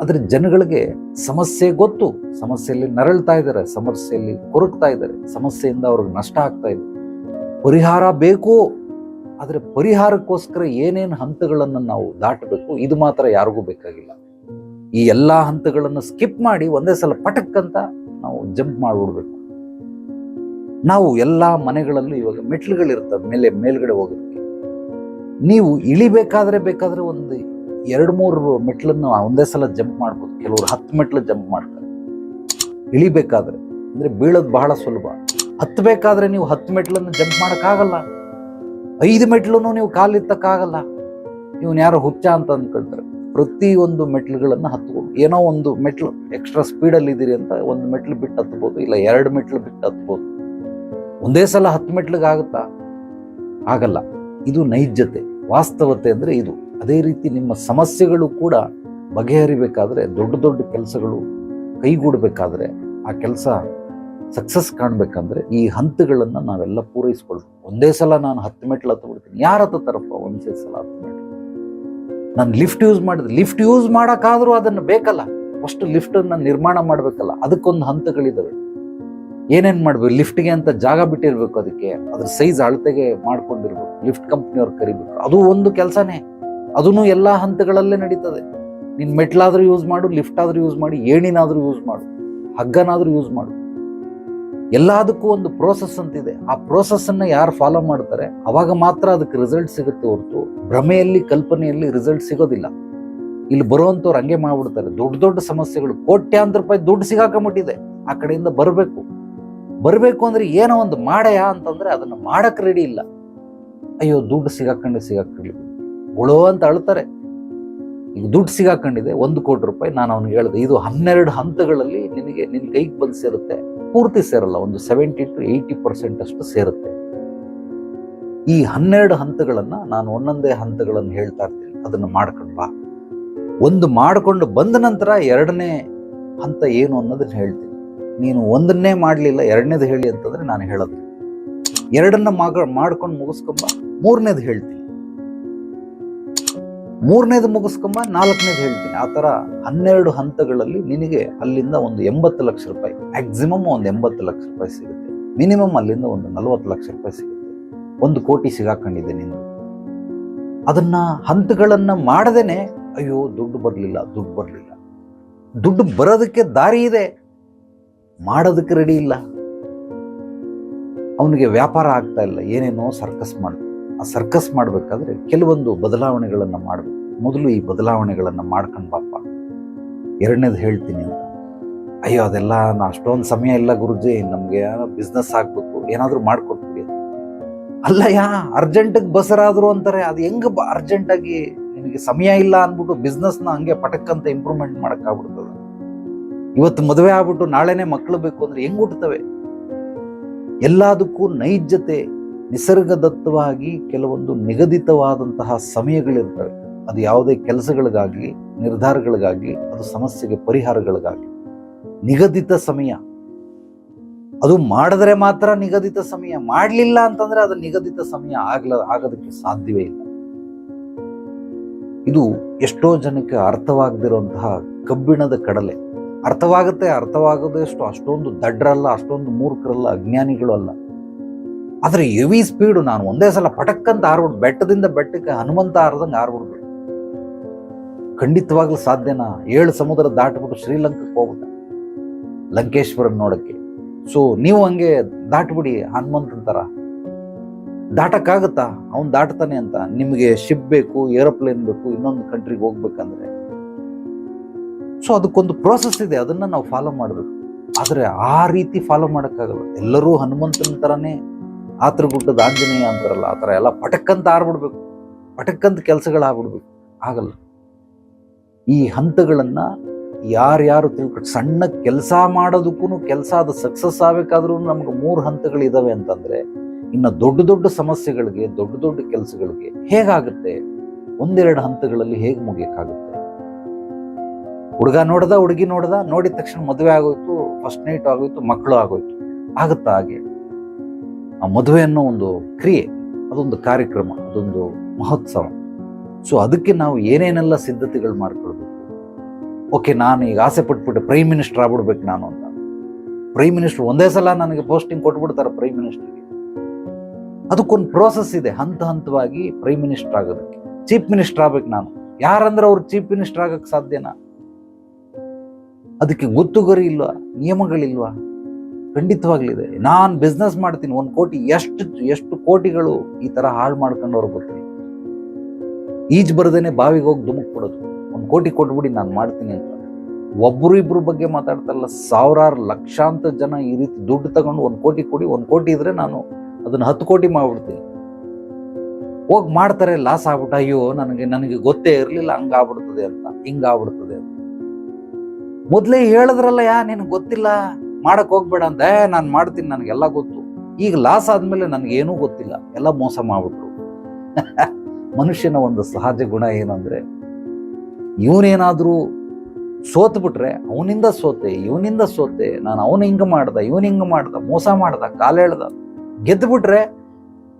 ಆದರೆ ಜನಗಳಿಗೆ ಸಮಸ್ಯೆ ಗೊತ್ತು. ಸಮಸ್ಯೆಯಲ್ಲಿ ನರಳ್ತಾ ಇದ್ದಾರೆ, ಸಮಸ್ಯೆಯಲ್ಲಿ ಕೊರಗ್ತಾ ಇದ್ದಾರೆ, ಸಮಸ್ಯೆಯಿಂದ ಅವ್ರಿಗೆ ನಷ್ಟ ಆಗ್ತಾ ಇದೆ. ಪರಿಹಾರ ಬೇಕು, ಆದರೆ ಪರಿಹಾರಕ್ಕೋಸ್ಕರ ಏನೇನು ಹಂತಗಳನ್ನು ನಾವು ದಾಟಬೇಕು, ಇದು ಮಾತ್ರ ಯಾರಿಗೂ ಬೇಕಾಗಿಲ್ಲ. ಈ ಎಲ್ಲ ಹಂತಗಳನ್ನು ಸ್ಕಿಪ್ ಮಾಡಿ ಒಂದೇ ಸಲ ಪಟಕ್ ಅಂತ ನಾವು ಜಂಪ್ ಮಾಡಿಬಿಡ್ಬೇಕು. ನಾವು ಎಲ್ಲ ಮನೆಗಳಲ್ಲೂ ಇವಾಗ ಮೆಟ್ಲುಗಳಿರ್ತವೆ ಮೇಲೆ ಮೇಲ್ಗಡೆ ಹೋಗೋದಕ್ಕೆ. ನೀವು ಇಳಿಬೇಕಾದ್ರೆ ಬೇಕಾದ್ರೆ ಒಂದು ಎರಡು ಮೂರು ಮೆಟ್ಲನ್ನು ಒಂದೇ ಸಲ ಜಂಪ್ ಮಾಡ್ಬೋದು. ಕೆಲವರು ಹತ್ತು ಮೆಟ್ಲು ಜಂಪ್ ಮಾಡ್ತಾರೆ. ಇಳಿಬೇಕಾದ್ರೆ, ಅಂದರೆ ಬೀಳೋದು ಬಹಳ ಸುಲಭ. ಹತ್ತಬೇಕಾದ್ರೆ ನೀವು ಹತ್ತು ಮೆಟ್ಲನ್ನು ಜಂಪ್ ಮಾಡೋಕ್ಕಾಗಲ್ಲ. ಐದು ಮೆಟ್ಲನ್ನು ನೀವು ಕಾಲಿತ್ತಕ್ಕಾಗಲ್ಲ ನೀವು ಯಾರು ಹುಚ್ಚ ಅಂತ ಅಂದ್ಕೊಳ್ತಾರೆ ಪ್ರತಿಯೊಂದು ಮೆಟ್ಲುಗಳನ್ನು ಹತ್ಕೊಂಡು, ಏನೋ ಒಂದು ಮೆಟ್ಲು ಎಕ್ಸ್ಟ್ರಾ ಸ್ಪೀಡಲ್ಲಿ ಇದ್ದೀರಿ ಅಂತ ಒಂದು ಮೆಟ್ಲು ಬಿಟ್ಟು ಹತ್ಬೋದು, ಇಲ್ಲ ಎರಡು ಮೆಟ್ಲು ಬಿಟ್ಟು ಹತ್ಬೋದು. ಒಂದೇ ಸಲ ಹತ್ತು ಮೆಟ್ಲಿಗೆ ಆಗುತ್ತಾ ಆಗಲ್ಲ. ಇದು ನೈಜತೆ, ವಾಸ್ತವತೆ ಅಂದರೆ ಇದು. ಅದೇ ರೀತಿ ನಿಮ್ಮ ಸಮಸ್ಯೆಗಳು ಕೂಡ ಬಗೆಹರಿಬೇಕಾದ್ರೆ, ದೊಡ್ಡ ದೊಡ್ಡ ಕೆಲಸಗಳು ಕೈಗೂಡಬೇಕಾದ್ರೆ, ಆ ಕೆಲಸ ಸಕ್ಸಸ್ ಕಾಣಬೇಕಂದ್ರೆ ಈ ಹಂತಗಳನ್ನು ನಾವೆಲ್ಲ ಪೂರೈಸ್ಕೊಳ್ಬೇಕು. ಒಂದೇ ಸಲ ನಾನು ಹತ್ತು ಮೆಟ್ಲು ಬಿಡ್ತೀನಿ. ಯಾರು ಹತ್ತತ್ತಾರಪ್ಪ ಒಂದೇ ಸಲ ಹತ್ತು ಮೆಟ್ಲು? ನಾನು ಲಿಫ್ಟ್ ಯೂಸ್ ಮಾಡಿದ್ರೆ, ಲಿಫ್ಟ್ ಯೂಸ್ ಮಾಡೋಕ್ಕಾದರೂ ಅದನ್ನು ಬೇಕಲ್ಲ. ಫಸ್ಟ್ ಲಿಫ್ಟನ್ನು ನಿರ್ಮಾಣ ಮಾಡಬೇಕಲ್ಲ. ಅದಕ್ಕೊಂದು ಹಂತಗಳಿದ್ದಾವೆ ಏನೇನು ಮಾಡಬೇಕು? ಲಿಫ್ಟ್ಗೆ ಅಂತ ಜಾಗ ಬಿಟ್ಟಿರ್ಬೇಕು ಅದಕ್ಕೆ. ಅದ್ರ ಸೈಜ್ ಅಳತೆಗೆ ಮಾಡ್ಕೊಂಡಿರ್ಬೇಕು. ಲಿಫ್ಟ್ ಕಂಪ್ನಿಯವ್ರು ಕರಿಬೇಕು. ಅದು ಒಂದು ಕೆಲಸನೇ. ಅದೂ ಎಲ್ಲ ಹಂತಗಳಲ್ಲೇ ನಡೀತದೆ. ನೀನು ಮೆಟ್ಲಾದರೂ ಯೂಸ್ ಮಾಡು, ಲಿಫ್ಟ್ ಆದರೂ ಯೂಸ್ ಮಾಡಿ, ಏಣಿನಾದರೂ ಯೂಸ್ ಮಾಡು, ಹಗ್ಗನಾದರೂ ಯೂಸ್ ಮಾಡು. ಎಲ್ಲದಕ್ಕೂ ಒಂದು ಪ್ರೋಸೆಸ್ ಅಂತಿದೆ. ಆ ಪ್ರೋಸೆಸ್ಸನ್ನು ಯಾರು ಫಾಲೋ ಮಾಡ್ತಾರೆ, ಅವಾಗ ಮಾತ್ರ ಅದಕ್ಕೆ ರಿಸಲ್ಟ್ ಸಿಗುತ್ತೆ ಹೊರತು ಭ್ರಮೆಯಲ್ಲಿ, ಕಲ್ಪನೆಯಲ್ಲಿ ರಿಸಲ್ಟ್ ಸಿಗೋದಿಲ್ಲ. ಇಲ್ಲಿ ಬರುವಂಥವ್ರು ಹಂಗೆ ಮಾಡ್ಬಿಡ್ತಾರೆ. ದೊಡ್ಡ ದೊಡ್ಡ ಸಮಸ್ಯೆಗಳು, ಕೋಟ್ಯಾಂತರ ರೂಪಾಯಿ ದುಡ್ಡು ಸಿಗಾಕೊಂಬಿಟ್ಟಿದೆ. ಆ ಕಡೆಯಿಂದ ಬರಬೇಕು. ಬರಬೇಕು ಅಂದರೆ ಏನೋ ಒಂದು ಮಾಡಯಾ ಅಂತಂದರೆ ಅದನ್ನು ಮಾಡೋಕ್ಕೆ ರೆಡಿ ಇಲ್ಲ. ಅಯ್ಯೋ, ದುಡ್ಡು ಸಿಗಾಕೊಂಡು ಸಿಗಾಕೊಂಡ್ಲಿ ಗುಳೋ ಅಂತ ಅಳ್ತಾರೆ ಈಗ ದುಡ್ಡು ಸಿಗಾಕೊಂಡಿದೆ, ಒಂದು ಕೋಟಿ ರೂಪಾಯಿ ನಾನು ಅವ್ನಿಗೆ ಹೇಳಿದೆ, ಇದು ಹನ್ನೆರಡು ಹಂತಗಳಲ್ಲಿ ನಿನಗೆ ನಿನ್ನ ಕೈಗೆ ಬಂದು ಸೇರುತ್ತೆ. ಪೂರ್ತಿ ಸೇರಲ್ಲ, ಒಂದು ಸೆವೆಂಟಿ ಟು ಏಯ್ಟಿ ಪರ್ಸೆಂಟ್ ಅಷ್ಟು ಸೇರುತ್ತೆ. ಈ ಹನ್ನೆರಡು ಹಂತಗಳನ್ನು ನಾನು ಒಂದೊಂದೇ ಹಂತಗಳನ್ನು ಹೇಳ್ತಾ ಇರ್ತೀನಿ, ಅದನ್ನು ಮಾಡ್ಕೊಂಡು ಬಾ. ಒಂದು ಮಾಡಿಕೊಂಡು ಬಂದ ನಂತರ ಎರಡನೇ ಹಂತ ಏನು ಅನ್ನೋದನ್ನ ಹೇಳ್ತೀನಿ. ನೀನು ಒಂದನ್ನೇ ಮಾಡಲಿಲ್ಲ, ಎರಡನೇದು ಹೇಳಿ ಅಂತಂದ್ರೆ ನಾನು ಹೇಳೋದು. ಎರಡನ್ನ ಮಾಡ್ಕೊಂಡು ಮುಗಿಸ್ಕೊಂಬ, ಮೂರನೇದು ಹೇಳ್ತೀನಿ. ಮೂರನೇದು ಮುಗಿಸ್ಕೊಂಬ, ನಾಲ್ಕನೇದು ಹೇಳ್ತೀನಿ. ಆ ಥರ ಹನ್ನೆರಡು ಹಂತಗಳಲ್ಲಿ ನಿನಗೆ ಅಲ್ಲಿಂದ ಒಂದು ಎಂಬತ್ತು ಲಕ್ಷ ರೂಪಾಯಿ ಮ್ಯಾಕ್ಸಿಮಮ್ ಒಂದು ಎಂಬತ್ತು ಲಕ್ಷ ರೂಪಾಯಿ ಸಿಗುತ್ತೆ. ಮಿನಿಮಮ್ ಅಲ್ಲಿಂದ ಒಂದು ನಲವತ್ತು ಲಕ್ಷ ರೂಪಾಯಿ ಸಿಗುತ್ತೆ. ಒಂದು ಕೋಟಿ ಸಿಗಾಕೊಂಡಿದೆ ನಿಂದು. ಅದನ್ನ ಹಂತಗಳನ್ನು ಮಾಡದೇನೆ, ಅಯ್ಯೋ, ದುಡ್ಡು ಬರಲಿಲ್ಲ ದುಡ್ಡು ಬರಲಿಲ್ಲ. ದುಡ್ಡು ಬರೋದಕ್ಕೆ ದಾರಿ ಇದೆ. ಮಾಡೋದಕ್ಕೆ ರೆಡಿ ಇಲ್ಲ. ಅವನಿಗೆ ವ್ಯಾಪಾರ ಆಗ್ತಾ ಇಲ್ಲ. ಏನೇನೋ ಸರ್ಕಸ್ ಮಾಡ್ತಾನೆ ಆ ಸರ್ಕಸ್ ಮಾಡಬೇಕಾದ್ರೆ ಕೆಲವೊಂದು ಬದಲಾವಣೆಗಳನ್ನು ಮಾಡಬೇಕು ಮೊದಲು ಈ ಬದಲಾವಣೆಗಳನ್ನು ಮಾಡ್ಕೊಂಡು ಬಾಪ ಎರಡನೇದು ಹೇಳ್ತೀನಿ ಅಂತ. ಅಯ್ಯೋ, ಅದೆಲ್ಲ ನಾ ಅಷ್ಟೊಂದು ಸಮಯ ಇಲ್ಲ ಗುರುಜಿ. ನಮಗೆ ಬಿಸ್ನೆಸ್ ಆಗ್ಬೇಕು. ಏನಾದರೂ ಮಾಡ್ಕೊಟ್ಬಿಡಿ ಅಲ್ಲ ಯಾ ಅರ್ಜೆಂಟಿಗೆ ಬಸರಾದರು ಅಂತಾರೆ. ಅದು ಹೆಂಗ ಅರ್ಜೆಂಟಾಗಿ ನಿನಗೆ ಸಮಯ ಇಲ್ಲ ಅಂದ್ಬಿಟ್ಟು ಬಿಸ್ನೆಸ್ನ ಹಂಗೆ ಪಟಕ್ಕಂತ ಇಂಪ್ರೂವ್ಮೆಂಟ್ ಮಾಡೋಕ್ಕಾಗ್ಬಿಡ್ತದೆ ಇವತ್ತು ಮದುವೆ ಆಗ್ಬಿಟ್ಟು ನಾಳೆನೇ ಮಕ್ಕಳು ಬೇಕು ಅಂದರೆ ಹೆಂಗ್ ಹುಟ್ಟುತ್ತವೆ ಎಲ್ಲದಕ್ಕೂ ನೈಜತೆ. ನಿಸರ್ಗದತ್ತವಾಗಿ ಕೆಲವೊಂದು ನಿಗದಿತವಾದಂತಹ ಸಮಯಗಳಿರ್ತವೆ. ಅದು ಯಾವುದೇ ಕೆಲಸಗಳಿಗಾಗಲಿ, ನಿರ್ಧಾರಗಳಿಗಾಗಲಿ, ಅದು ಸಮಸ್ಯೆಗೆ ಪರಿಹಾರಗಳಿಗಾಗಲಿ. ನಿಗದಿತ ಸಮಯ. ಅದು ಮಾಡಿದ್ರೆ ಮಾತ್ರ ನಿಗದಿತ ಸಮಯ. ಮಾಡಲಿಲ್ಲ ಅಂತಂದ್ರೆ ಅದು ನಿಗದಿತ ಸಮಯ ಆಗ್ಲ, ಆಗೋದಕ್ಕೆ ಸಾಧ್ಯವೇ ಇಲ್ಲ. ಇದು ಎಷ್ಟೋ ಜನಕ್ಕೆ ಅರ್ಥವಾಗದಿರುವಂತಹ ಕಬ್ಬಿಣದ ಕಡಲೆ. ಅರ್ಥವಾಗುತ್ತೆ ಅರ್ಥವಾಗದಷ್ಟು ಅಷ್ಟೊಂದು ದಡ್ರಲ್ಲ, ಅಷ್ಟೊಂದು ಮೂರ್ಖರಲ್ಲ, ಅಜ್ಞಾನಿಗಳು ಅಲ್ಲ. ಆದ್ರೆ ಹೆವಿ ಸ್ಪೀಡು ನಾನು ಒಂದೇ ಸಲ ಪಟಕ್ಕಂತ ಹಾರ್ಬಿಡ್, ಬೆಟ್ಟದಿಂದ ಬೆಟ್ಟಕ್ಕೆ ಹನುಮಂತ ಹಾರದಂಗೆ ಆರ್ಬಿಡ್ಬೇಕು ಖಂಡಿತವಾಗ್ಲೂ ಸಾಧ್ಯನಾ? ಏಳು ಸಮುದ್ರ ದಾಟ್ಬಿಟ್ಟು ಶ್ರೀಲಂಕಕ್ಕೆ ಹೋಗ್ಬಿಟ್ಟ ಲಂಕೇಶ್ವರನ್ ನೋಡಕ್ಕೆ. ಸೊ ನೀವು ಹಂಗೆ ದಾಟ್ಬಿಡಿ ಹನುಮಂತನ ಥರ ದಾಟಕ್ಕಾಗತ್ತಾ? ಅವ್ನು ದಾಟ್ತಾನೆ ಅಂತ. ನಿಮಗೆ ಶಿಪ್ ಬೇಕು ಏರೋಪ್ಲೇನ್ ಬೇಕು, ಇನ್ನೊಂದು ಕಂಟ್ರಿಗೆ ಹೋಗ್ಬೇಕಂದ್ರೆ. ಸೊ ಅದಕ್ಕೊಂದು ಪ್ರೋಸೆಸ್ ಇದೆ. ಅದನ್ನ ನಾವು ಫಾಲೋ ಮಾಡಬೇಕು. ಆದರೆ ಆ ರೀತಿ ಫಾಲೋ ಮಾಡೋಕ್ಕಾಗಲ್ಲ. ಎಲ್ಲರೂ ಹನುಮಂತನ ಥರನೇ ಆತೃಗುಡ್ಡದ ಆಂಜನೇಯ ಅಂತಾರಲ್ಲ, ಆ ಥರ ಎಲ್ಲ ಪಟಕ್ಕಂತ ಆರ್ಬಿಡ್ಬೇಕು. ಪಟಕ್ಕಂತ ಕೆಲಸಗಳಾಗ್ಬಿಡ್ಬೇಕು. ಆಗಲ್ಲ. ಈ ಹಂತಗಳನ್ನ ಯಾರ್ಯಾರು ತಿಳ್ಕೊಂಡು ಸಣ್ಣ ಕೆಲಸ ಮಾಡೋದಕ್ಕೂ ಕೆಲಸ ಅದು ಸಕ್ಸಸ್ ಆಗಬೇಕಾದ್ರೂ ನಮ್ಗೆ ಮೂರು ಹಂತಗಳಿದ್ದಾವೆ ಅಂತಂದ್ರೆ, ಇನ್ನು ದೊಡ್ಡ ದೊಡ್ಡ ಸಮಸ್ಯೆಗಳಿಗೆ, ದೊಡ್ಡ ದೊಡ್ಡ ಕೆಲಸಗಳಿಗೆ ಹೇಗಾಗುತ್ತೆ? ಒಂದೆರಡು ಹಂತಗಳಲ್ಲಿ ಹೇಗೆ ಮುಗಿಯಕ್ಕಾಗುತ್ತೆ? ಹುಡುಗ ನೋಡ್ದ, ಹುಡುಗಿ ನೋಡ್ದ, ನೋಡಿದ ತಕ್ಷಣ ಮದುವೆ ಆಗೋಯ್ತು ಫಸ್ಟ್ ನೈಟ್ ಆಗೋಯ್ತು, ಮಕ್ಕಳು ಆಗೋಯ್ತು. ಆಗುತ್ತಾ ಹಾಗೆ? ಆ ಮದುವೆ ಅನ್ನೋ ಒಂದು ಕ್ರಿಯೆ, ಅದೊಂದು ಕಾರ್ಯಕ್ರಮ, ಅದೊಂದು ಮಹೋತ್ಸವ. ಸೊ ಅದಕ್ಕೆ ನಾವು ಏನೇನೆಲ್ಲ ಸಿದ್ಧತೆಗಳು ಮಾಡ್ಕೊಳ್ಬೇಕು? ಓಕೆ ನಾನು ಈಗ ಆಸೆ ಪಟ್ಬಿಟ್ಟು ಪ್ರೈಮ್ ಮಿನಿಸ್ಟರ್ ಆಗ್ಬಿಡ್ಬೇಕು ನಾನು ಅಂತ. ಪ್ರೈಮ್ ಮಿನಿಸ್ಟರ್ ಒಂದೇ ಸಲ ನನಗೆ ಪೋಸ್ಟಿಂಗ್ ಕೊಟ್ಬಿಡ್ತಾರೆ ಪ್ರೈಮ್ ಮಿನಿಸ್ಟರ್ಗೆ ಅದಕ್ಕೊಂದು ಪ್ರೋಸೆಸ್ ಇದೆ, ಹಂತ ಹಂತವಾಗಿ ಪ್ರೈಮ್ ಮಿನಿಸ್ಟರ್ ಆಗೋದಕ್ಕೆ. ಚೀಫ್ ಮಿನಿಸ್ಟರ್ ಆಗ್ಬೇಕು ನಾನು. ಯಾರಂದ್ರೆ ಅವ್ರು ಚೀಫ್ ಮಿನಿಸ್ಟರ್ ಆಗಕ್ಕೆ ಸಾಧ್ಯನಾ? ಅದಕ್ಕೆ ಗೊತ್ತುಗರಿ ಇಲ್ವಾ? ನಿಯಮಗಳಿಲ್ವಾ? ಖಂಡಿತವಾಗ್ಲಿದೆ. ನಾನು ಬಿಸ್ನೆಸ್ ಮಾಡ್ತೀನಿ, ಒಂದು ಕೋಟಿ, ಎಷ್ಟು ಎಷ್ಟು ಕೋಟಿಗಳು ಈ ತರ ಹಾಳು ಮಾಡ್ಕೊಂಡವ್ರು ಬರ್ತೀನಿ ಈಜ್ ಬರದೇನೆ ಬಾವಿಗೆ ಹೋಗಿ ಧುಮುಕ್ ಕೊಡೋದು. ಒಂದು ಕೋಟಿ ಕೊಟ್ಬಿಡಿ, ನಾನು ಮಾಡ್ತೀನಿ ಅಂತ. ಒಬ್ರು ಇಬ್ರು ಬಗ್ಗೆ ಮಾತಾಡ್ತಾರಲ್ಲ ಸಾವಿರಾರು ಲಕ್ಷಾಂತರ ಜನ ಈ ರೀತಿ ದುಡ್ಡು ತಗೊಂಡು ಒಂದು ಕೋಟಿ ಕೊಡಿ, ಒಂದು ಕೋಟಿ ಇದ್ರೆ ನಾನು ಅದನ್ನ ಹತ್ತು ಕೋಟಿ ಮಾಡ್ಬಿಡ್ತೀನಿ. ಹೋಗಿ ಮಾಡ್ತಾರೆ ಲಾಸ್ ಆಗ್ಬಿಟ್ಟ, ಅಯ್ಯೋ, ನನಗೆ ನನಗೆ ಗೊತ್ತೇ ಇರಲಿಲ್ಲ ಹಂಗಾಗ್ಬಿಡ್ತದೆ ಅಂತ ಹಿಂಗಾಗ್ಬಿಡ್ತದೆ ಅಂತ. ಮೊದಲೇ ಹೇಳಿದ್ರಲ್ಲ ಯಾ, ನಿನಗೆ ಗೊತ್ತಿಲ್ಲ? ಮಾಡಕ್ ಹೋಗ್ಬೇಡ ಅಂತ ನಾನು ಮಾಡ್ತೀನಿ, ನನಗೆಲ್ಲ ಗೊತ್ತು. ಈಗ ಲಾಸ್ ಆದ್ಮೇಲೆ ನನಗೇನೂ ಗೊತ್ತಿಲ್ಲ. ಎಲ್ಲ ಮೋಸ ಮಾಡ್ಬಿಟ್ರು. ಮನುಷ್ಯನ ಒಂದು ಸಹಜ ಗುಣ ಏನಂದ್ರೆ, ಇವನೇನಾದರೂ ಸೋತ್ ಬಿಟ್ರೆ ಅವನಿಂದ ಸೋತೆ, ಇವನಿಂದ ಸೋತೆ, ನಾನು ಅವನು ಹಿಂಗೆ ಮಾಡ್ದ, ಇವನ್ ಹಿಂಗೆ ಮಾಡ್ದ, ಮೋಸ ಮಾಡ್ದ ಕಾಲೆಳ್ದ ಗೆದ್ದು ಬಿಟ್ರೆ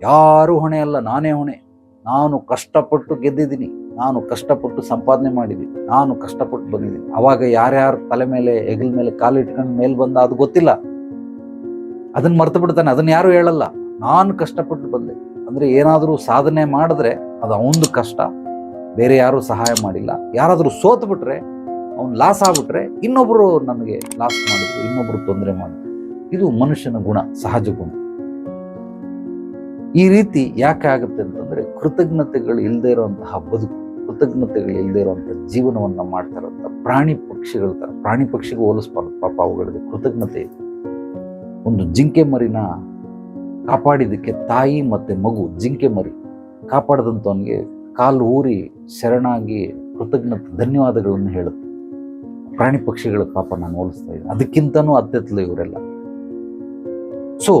ಯಾರು ಹೊಣೆ ಅಲ್ಲ, ನಾನೇ ಹೊಣೆ. ನಾನು ಕಷ್ಟಪಟ್ಟು ಗೆದ್ದಿದ್ದೀನಿ. ನಾನು ಕಷ್ಟಪಟ್ಟು ಸಂಪಾದನೆ ಮಾಡಿದ್ದೀನಿ ನಾನು ಕಷ್ಟಪಟ್ಟು ಬಂದಿದ್ದೀನಿ ಅವಾಗ ಯಾರ್ಯಾರು ತಲೆ ಮೇಲೆ, ಹೆಗಲ ಮೇಲೆ ಕಾಲಿಟ್ಕೊಂಡು ಮೇಲೆ ಬಂದ ಅದು ಗೊತ್ತಿಲ್ಲ. ಅದನ್ನ ಮರ್ತು ಬಿಡ್ತಾನೆ ಅದನ್ನ ಯಾರು ಹೇಳಲ್ಲ. ನಾನು ಕಷ್ಟಪಟ್ಟು ಬಂದೆ. ಅಂದ್ರೆ ಏನಾದರೂ ಸಾಧನೆ ಮಾಡಿದ್ರೆ ಅದು ಅವನದು ಕಷ್ಟ, ಬೇರೆ ಯಾರು ಸಹಾಯ ಮಾಡಿಲ್ಲ. ಯಾರಾದರೂ ಸೋತು ಬಿಟ್ರೆ, ಅವ್ನು ಲಾಸ್ ಆಗ್ಬಿಟ್ರೆ ಇನ್ನೊಬ್ಬರು ನನಗೆ ಲಾಸ್ ಮಾಡಿದ್ರು, ಇನ್ನೊಬ್ರು ತೊಂದರೆ ಮಾಡಿದ್ರು. ಇದು ಮನುಷ್ಯನ ಗುಣ, ಸಹಜ ಗುಣ. ಈ ರೀತಿ ಯಾಕೆ ಆಗುತ್ತೆ ಅಂತಂದ್ರೆ ಕೃತಜ್ಞತೆಗಳು ಇಲ್ಲದೆ ಇರುವಂತಹ ಬದುಕು, ಕೃತಜ್ಞತೆಗಳು ಇಲ್ಲದೆ ಇರುವಂತಹ ಜೀವನವನ್ನ ಮಾಡ್ತಾರಂತ ಪ್ರಾಣಿ ಪಕ್ಷಿಗಳ ತರ, ಪ್ರಾಣಿ ಪಕ್ಷಿಗೂ ಹೋಲಿಸ್ಬಾರ್ದು. ಪಾಪ ಅವುಗಳಿಗೆ ಕೃತಜ್ಞತೆ ಒಂದು ಜಿಂಕೆ ಮರಿನ ಕಾಪಾಡಿದ್ದಕ್ಕೆ ತಾಯಿ ಮತ್ತೆ ಮಗು, ಜಿಂಕೆ ಮರಿ ಕಾಪಾಡದಂತವನಿಗೆ ಕಾಲು ಊರಿ ಶರಣಾಗಿ ಕೃತಜ್ಞತೆ, ಧನ್ಯವಾದಗಳನ್ನು ಹೇಳುತ್ತೆ. ಪ್ರಾಣಿ ಪಕ್ಷಿಗಳ ಪಾಪ ನಾನು ಹೋಲಿಸ್ತಾ ಇದ್ದೀನಿ ಅದಕ್ಕಿಂತನೂ ಅತ್ಯತ್ಲ ಇವರೆಲ್ಲ. ಸೊ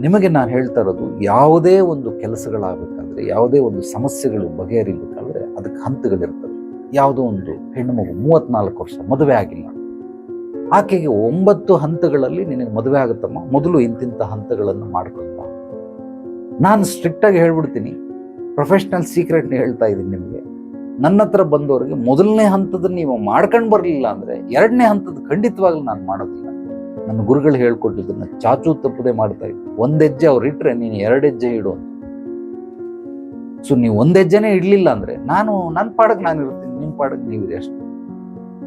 ನಿಮಗೆ ನಾನು ಹೇಳ್ತಾ ಇರೋದು, ಯಾವುದೇ ಒಂದು ಕೆಲಸಗಳಾಗಬೇಕಾದ್ರೆ, ಯಾವುದೇ ಒಂದು ಸಮಸ್ಯೆಗಳು ಬಗೆಹರಿಬೇಕಾದ್ರೆ ಅದಕ್ಕೆ ಹಂತಗಳಿರ್ತವೆ. ಯಾವುದೋ ಒಂದು ಹೆಣ್ಣು ಮಗು ಮೂವತ್ನಾಲ್ಕು ವರ್ಷ ಮದುವೆ ಆಗಿಲ್ಲ. ಆಕೆಗೆ ಒಂಬತ್ತು ಹಂತಗಳಲ್ಲಿ ನಿನಗೆ ಮದುವೆ ಆಗುತ್ತಮ್ಮ. ಮೊದಲು ಇಂತಿಂಥ ಹಂತಗಳನ್ನು ಮಾಡ್ಕೊಂತ ನಾನು ಸ್ಟ್ರಿಕ್ಟಾಗಿ ಹೇಳ್ಬಿಡ್ತೀನಿ. ಪ್ರೊಫೆಷ್ನಲ್ ಸೀಕ್ರೆಟ್ನ ಹೇಳ್ತಾ ಇದ್ದೀನಿ ನಿಮಗೆ. ನನ್ನ ಹತ್ರ ಬಂದವರಿಗೆ ಮೊದಲನೇ ಹಂತದ ನೀವು ಮಾಡ್ಕೊಂಡು ಬರಲಿಲ್ಲ ಅಂದ್ರೆ ಎರಡನೇ ಹಂತದ ಖಂಡಿತವಾಗ್ಲೂ ನಾನು ಮಾಡೋದಿಲ್ಲ. ನನ್ನ ಗುರುಗಳು ಹೇಳ್ಕೊಟ್ಟಿದ್ದನ್ನ ಚಾಚು ತಪ್ಪದೆ ಮಾಡ್ತಾ ಇದ್ದೆ. ಒಂದ್ ಹೆಜ್ಜೆ ಅವ್ರು ಇಟ್ರೆ ನೀನು ಎರಡೆಜ್ಜೆ ಇಡು ಅಂತ. ಸೊ ನೀವು ಒಂದ್ ಹೆಜ್ಜೆನೇ ಇಡ್ಲಿಲ್ಲ ಅಂದ್ರೆ ನಾನು ನನ್ನ ಪಾಡಕ್ಕೆ ನಾನು ಇರ್ತೀನಿ ನಿಮ್ಮ ಪಾಡಕ್ಕೆ ನೀವಿದೆ ಅಷ್ಟು.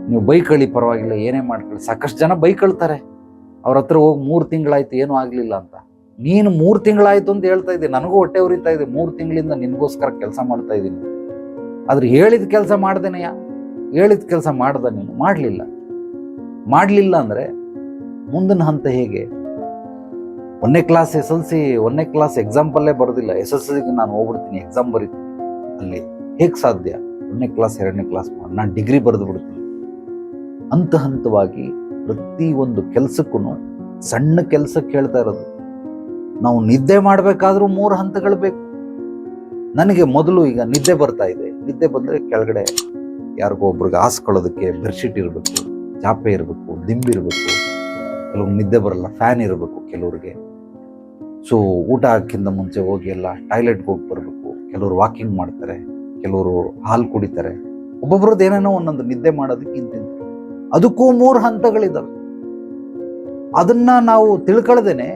ನೀವು ಬೈಕಳಿ ಪರವಾಗಿಲ್ಲ, ಏನೇ ಮಾಡ್ಕೊಳ್ಳಿ. ಸಾಕಷ್ಟು ಜನ ಬೈಕಳ್ತಾರೆ. ಅವ್ರ ಹತ್ರ ಹೋಗಿ ಮೂರು ತಿಂಗಳಾಯ್ತು, ಏನೂ ಆಗಲಿಲ್ಲ ಅಂತ. ನೀನು ಮೂರು ತಿಂಗಳಾಯ್ತು ಅಂತ ಹೇಳ್ತಾ ಇದ್ದೆ. ನನಗೂ ಹೊಟ್ಟೆ ಉರಿತಾ ಇದೆ. ಮೂರು ತಿಂಗಳಿಂದ ನಿನ್ಗೋಸ್ಕರ ಕೆಲಸ ಮಾಡ್ತಾ ಇದ್ದೀನಿ. ಆದ್ರೆ ಹೇಳಿದ ಕೆಲಸ ಮಾಡ್ದೇನೆಯ ಹೇಳಿದ ಕೆಲಸ ಮಾಡ್ದ ನೀನು? ಮಾಡಲಿಲ್ಲ. ಮಾಡಲಿಲ್ಲ ಅಂದ್ರೆ ಮುಂದಿನ ಹಂತ ಹೇಗೆ? ಒಂದನೇ ಕ್ಲಾಸ್ ಎಸ್ ಎಲ್ ಸಿ ಒಂದನೇ ಕ್ಲಾಸ್ ಎಕ್ಸಾಂಪಲ್ಲೇ ಬರೋದಿಲ್ಲ. ಎಸ್ ಎಸ್ ಸಿಗೆ ನಾನು ಹೋಗ್ಬಿಡ್ತೀನಿ ಎಕ್ಸಾಮ್ ಬರೀತೀನಿ. ಅಲ್ಲಿ ಹೇಗೆ ಸಾಧ್ಯ? ಒಂದನೇ ಕ್ಲಾಸ್ ಎರಡನೇ ಕ್ಲಾಸ್ ಮಾಡಿ. ನಾನು ಡಿಗ್ರಿ ಬರೆದು ಬಿಡ್ತೀನಿ. ಹಂತ ಹಂತವಾಗಿ ಒಂದು ಕೆಲಸಕ್ಕೂ ಸಣ್ಣ ಕೆಲಸಕ್ಕೆ ಹೇಳ್ತಾ ಇರೋದು. ನಾವು ನಿದ್ದೆ ಮಾಡಬೇಕಾದ್ರೂ ಮೂರು ಹಂತಗಳು ಬೇಕು. ನನಗೆ ಮೊದಲು ಈಗ ನಿದ್ದೆ ಬರ್ತಾ ಇದೆ. ನಿದ್ದೆ ಬಂದರೆ ಕೆಳಗಡೆ ಯಾರಿಗೋ ಒಬ್ರಿಗೆ ಹಾಸ್ಕೊಳ್ಳೋದಕ್ಕೆ ಬೆಡ್ಶೀಟ್ ಇರಬೇಕು ಚಾಪೆ ಇರಬೇಕು ದಿಂಬಿರಬೇಕು ಕೆಲವು ನಿದ್ದೆ ಬರಲ್ಲ ಫ್ಯಾನ್ ಇರಬೇಕು ಕೆಲವ್ರಿಗೆ. ಸೊ ಊಟ ಹಾಕಿಂತ ಮುಂಚೆ ಹೋಗಿ ಎಲ್ಲ ಟಾಯ್ಲೆಟ್ಗೆ ಹೋಗಿ ಬರಬೇಕು. ಕೆಲವರು ವಾಕಿಂಗ್ ಮಾಡ್ತಾರೆ, ಕೆಲವರು ಹಾಲು ಕುಡಿತಾರೆ. ಒಬ್ಬೊಬ್ರದ್ದು ಏನೇನೋ ಒಂದೊಂದು ನಿದ್ದೆ ಮಾಡೋದಕ್ಕೆ ಇಂತಿಂತ. ಅದಕ್ಕೂ ಮೂರು ಹಂತಗಳಿದ್ದಾವೆ ಅದನ್ನ ನಾವು ತಿಳ್ಕೊಳ್ದೇನೆ,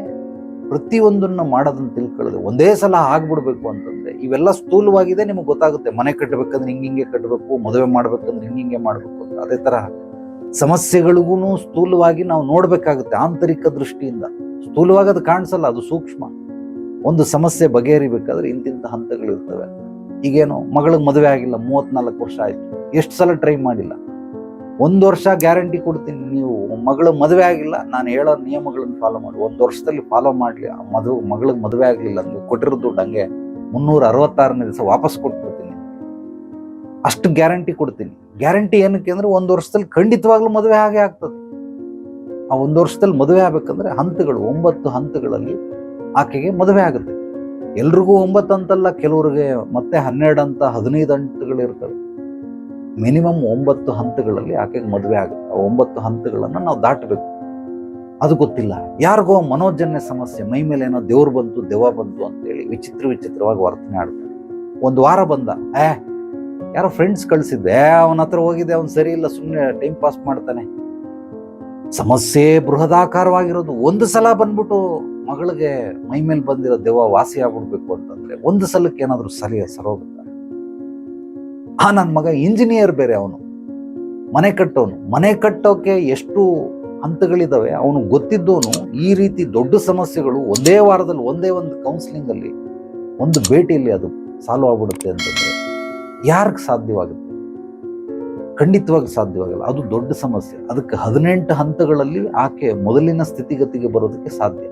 ಪ್ರತಿಯೊಂದನ್ನು ಮಾಡೋದನ್ನು ತಿಳ್ಕೊಳ್ಳೋದು ಒಂದೇ ಸಲ ಆಗ್ಬಿಡ್ಬೇಕು ಅಂತಂದ್ರೆ, ಇವೆಲ್ಲ ಸ್ಥೂಲವಾಗಿದೆ ನಿಮಗೆ ಗೊತ್ತಾಗುತ್ತೆ. ಮನೆ ಕಟ್ಟಬೇಕಂದ್ರೆ ಹಿಂಗಿಂಗೆ ಕಟ್ಟಬೇಕು ಮದುವೆ ಮಾಡ್ಬೇಕಂದ್ರೆ ಹಿಂಗಿಂಗೆ ಮಾಡ್ಬೇಕು ಅಂತ. ಅದೇ ತರ ಸಮಸ್ಯೆಗಳಿಗೂ ಸ್ಥೂಲವಾಗಿ ನಾವು ನೋಡಬೇಕಾಗುತ್ತೆ ಆಂತರಿಕ ದೃಷ್ಟಿಯಿಂದ. ಸ್ಥೂಲವಾಗಿ ಅದು ಕಾಣಿಸಲ್ಲ, ಅದು ಸೂಕ್ಷ್ಮ. ಒಂದು ಸಮಸ್ಯೆ ಬಗೆಹರಿಬೇಕಾದ್ರೆ ಹಂತಗಳು ಇರ್ತವೆ ಈಗೇನು ಮಗಳಿಗೆ ಮದುವೆ ಆಗಿಲ್ಲ, ಮೂವತ್ನಾಲ್ಕು ವರ್ಷ ಆಯ್ತು. ಎಷ್ಟು ಸಲ ಟ್ರೈ ಮಾಡಿಲ್ಲ? ಒಂದು ವರ್ಷ ಗ್ಯಾರಂಟಿ ಕೊಡ್ತೀನಿ ನೀವು, ಮಗಳು ಮದುವೆ ಆಗಿಲ್ಲ, ನಾನು ಹೇಳೋ ನಿಯಮಗಳನ್ನು ಫಾಲೋ ಮಾಡಿ. ಒಂದು ವರ್ಷದಲ್ಲಿ ಫಾಲೋ ಮಾಡಲಿ, ಆ ಮದುವೆ ಮಗಳಿಗೆ ಮದುವೆ ಆಗಲಿಲ್ಲ ನೀವು ಕೊಟ್ಟಿರೋ ದುಡ್ಡು ಹಂಗೆ ಮುನ್ನೂರ ಅರವತ್ತಾರನೇ ದಿವಸ ವಾಪಸ್ ಕೊಟ್ಬಿಡ್ತೀನಿ. ಅಷ್ಟು ಗ್ಯಾರಂಟಿ ಕೊಡ್ತೀನಿ. ಗ್ಯಾರಂಟಿ ಏನಕ್ಕೆ ಅಂದರೆ ಒಂದು ವರ್ಷದಲ್ಲಿ ಖಂಡಿತವಾಗ್ಲೂ ಮದುವೆ ಹಾಗೆ ಆಗ್ತದೆ. ಆ ಒಂದು ವರ್ಷದಲ್ಲಿ ಮದುವೆ ಆಗ್ಬೇಕಂದ್ರೆ ಹಂತಗಳು, ಒಂಬತ್ತು ಹಂತಗಳಲ್ಲಿ ಆಕೆಗೆ ಮದುವೆ ಆಗುತ್ತೆ. ಎಲ್ರಿಗೂ ಒಂಬತ್ತು ಅಂತಲ್ಲ ಕೆಲವ್ರಿಗೆ ಮತ್ತೆ ಹನ್ನೆರಡು ಅಂತ, ಹದಿನೈದು ಇರ್ತವೆ. ಮಿನಿಮಮ್ ಒಂಬತ್ತು ಹಂತಗಳಲ್ಲಿ ಆಕೆಗೆ ಮದುವೆ ಆಗುತ್ತೆ. ಆ ಒಂಬತ್ತು ಹಂತಗಳನ್ನು ನಾವು ದಾಟಬೇಕು. ಅದು ಗೊತ್ತಿಲ್ಲ. ಯಾರಿಗೋ ಮನೋಜನ್ಯ ಸಮಸ್ಯೆ, ಮೈ ಮೇಲೆ ಏನೋ ದೇವ್ರು ಬಂತು, ದೆವ್ವ ಬಂತು ಅಂತೇಳಿ ವಿಚಿತ್ರ ವಿಚಿತ್ರವಾಗಿ ವರ್ತನೆ ಆಡ್ತಾರೆ. ಒಂದು ವಾರ ಬಂದ, ಏ ಯಾರೋ ಫ್ರೆಂಡ್ಸ್ ಕಳಿಸಿದ್ದೆ, ಅವನ ಹತ್ರ ಹೋಗಿದ್ದೆ, ಅವ್ನು ಸರಿ ಇಲ್ಲ ಸುಮ್ಮನೆ ಟೈಮ್ ಪಾಸ್ ಮಾಡ್ತಾನೆ. ಸಮಸ್ಯೆ ಬೃಹದಾಕಾರವಾಗಿರೋದು. ಒಂದು ಸಲ ಬಂದ್ಬಿಟ್ಟು ಮಗಳಿಗೆ ಮೈ ಮೇಲೆ ಬಂದಿರೋ ದೆವ್ವ ವಾಸಿ ಆಗ್ಬಿಡ್ಬೇಕು ಅಂತಂದ್ರೆ ಒಂದು ಸಲಕ್ಕೆ ಏನಾದ್ರು ಸರಿ ಸರೋಗುತ್ತ ಆ ನನ್ನ ಮಗ ಇಂಜಿನಿಯರ್ ಬೇರೆ ಅವನು. ಮನೆ ಕಟ್ಟೋನು. ಮನೆ ಕಟ್ಟೋಕೆ ಎಷ್ಟು ಹಂತಗಳಿದಾವೆ, ಅವನು ಗೊತ್ತಿದ್ದವನು ಈ ರೀತಿ ದೊಡ್ಡ ಸಮಸ್ಯೆಗಳು ಒಂದೇ ವಾರದಲ್ಲಿ, ಒಂದೇ ಒಂದು ಕೌನ್ಸಿಲಿಂಗಲ್ಲಿ ಒಂದು ಭೇಟಿಯಲ್ಲಿ ಅದು ಸಾಲ್ವ್ ಆಗ್ಬಿಡುತ್ತೆ ಅಂತಂದ್ರೆ. ಯಾರಿಗೆ ಸಾಧ್ಯವಾಗುತ್ತೆ? ಖಂಡಿತವಾಗಿ ಸಾಧ್ಯವಾಗಲ್ಲ. ಅದು ದೊಡ್ಡ ಸಮಸ್ಯೆ. ಅದಕ್ಕೆ ಹದಿನೆಂಟು ಹಂತಗಳಲ್ಲಿ ಆಕೆ ಮೊದಲಿನ ಸ್ಥಿತಿಗತಿಗೆ ಬರೋದಕ್ಕೆ ಸಾಧ್ಯ.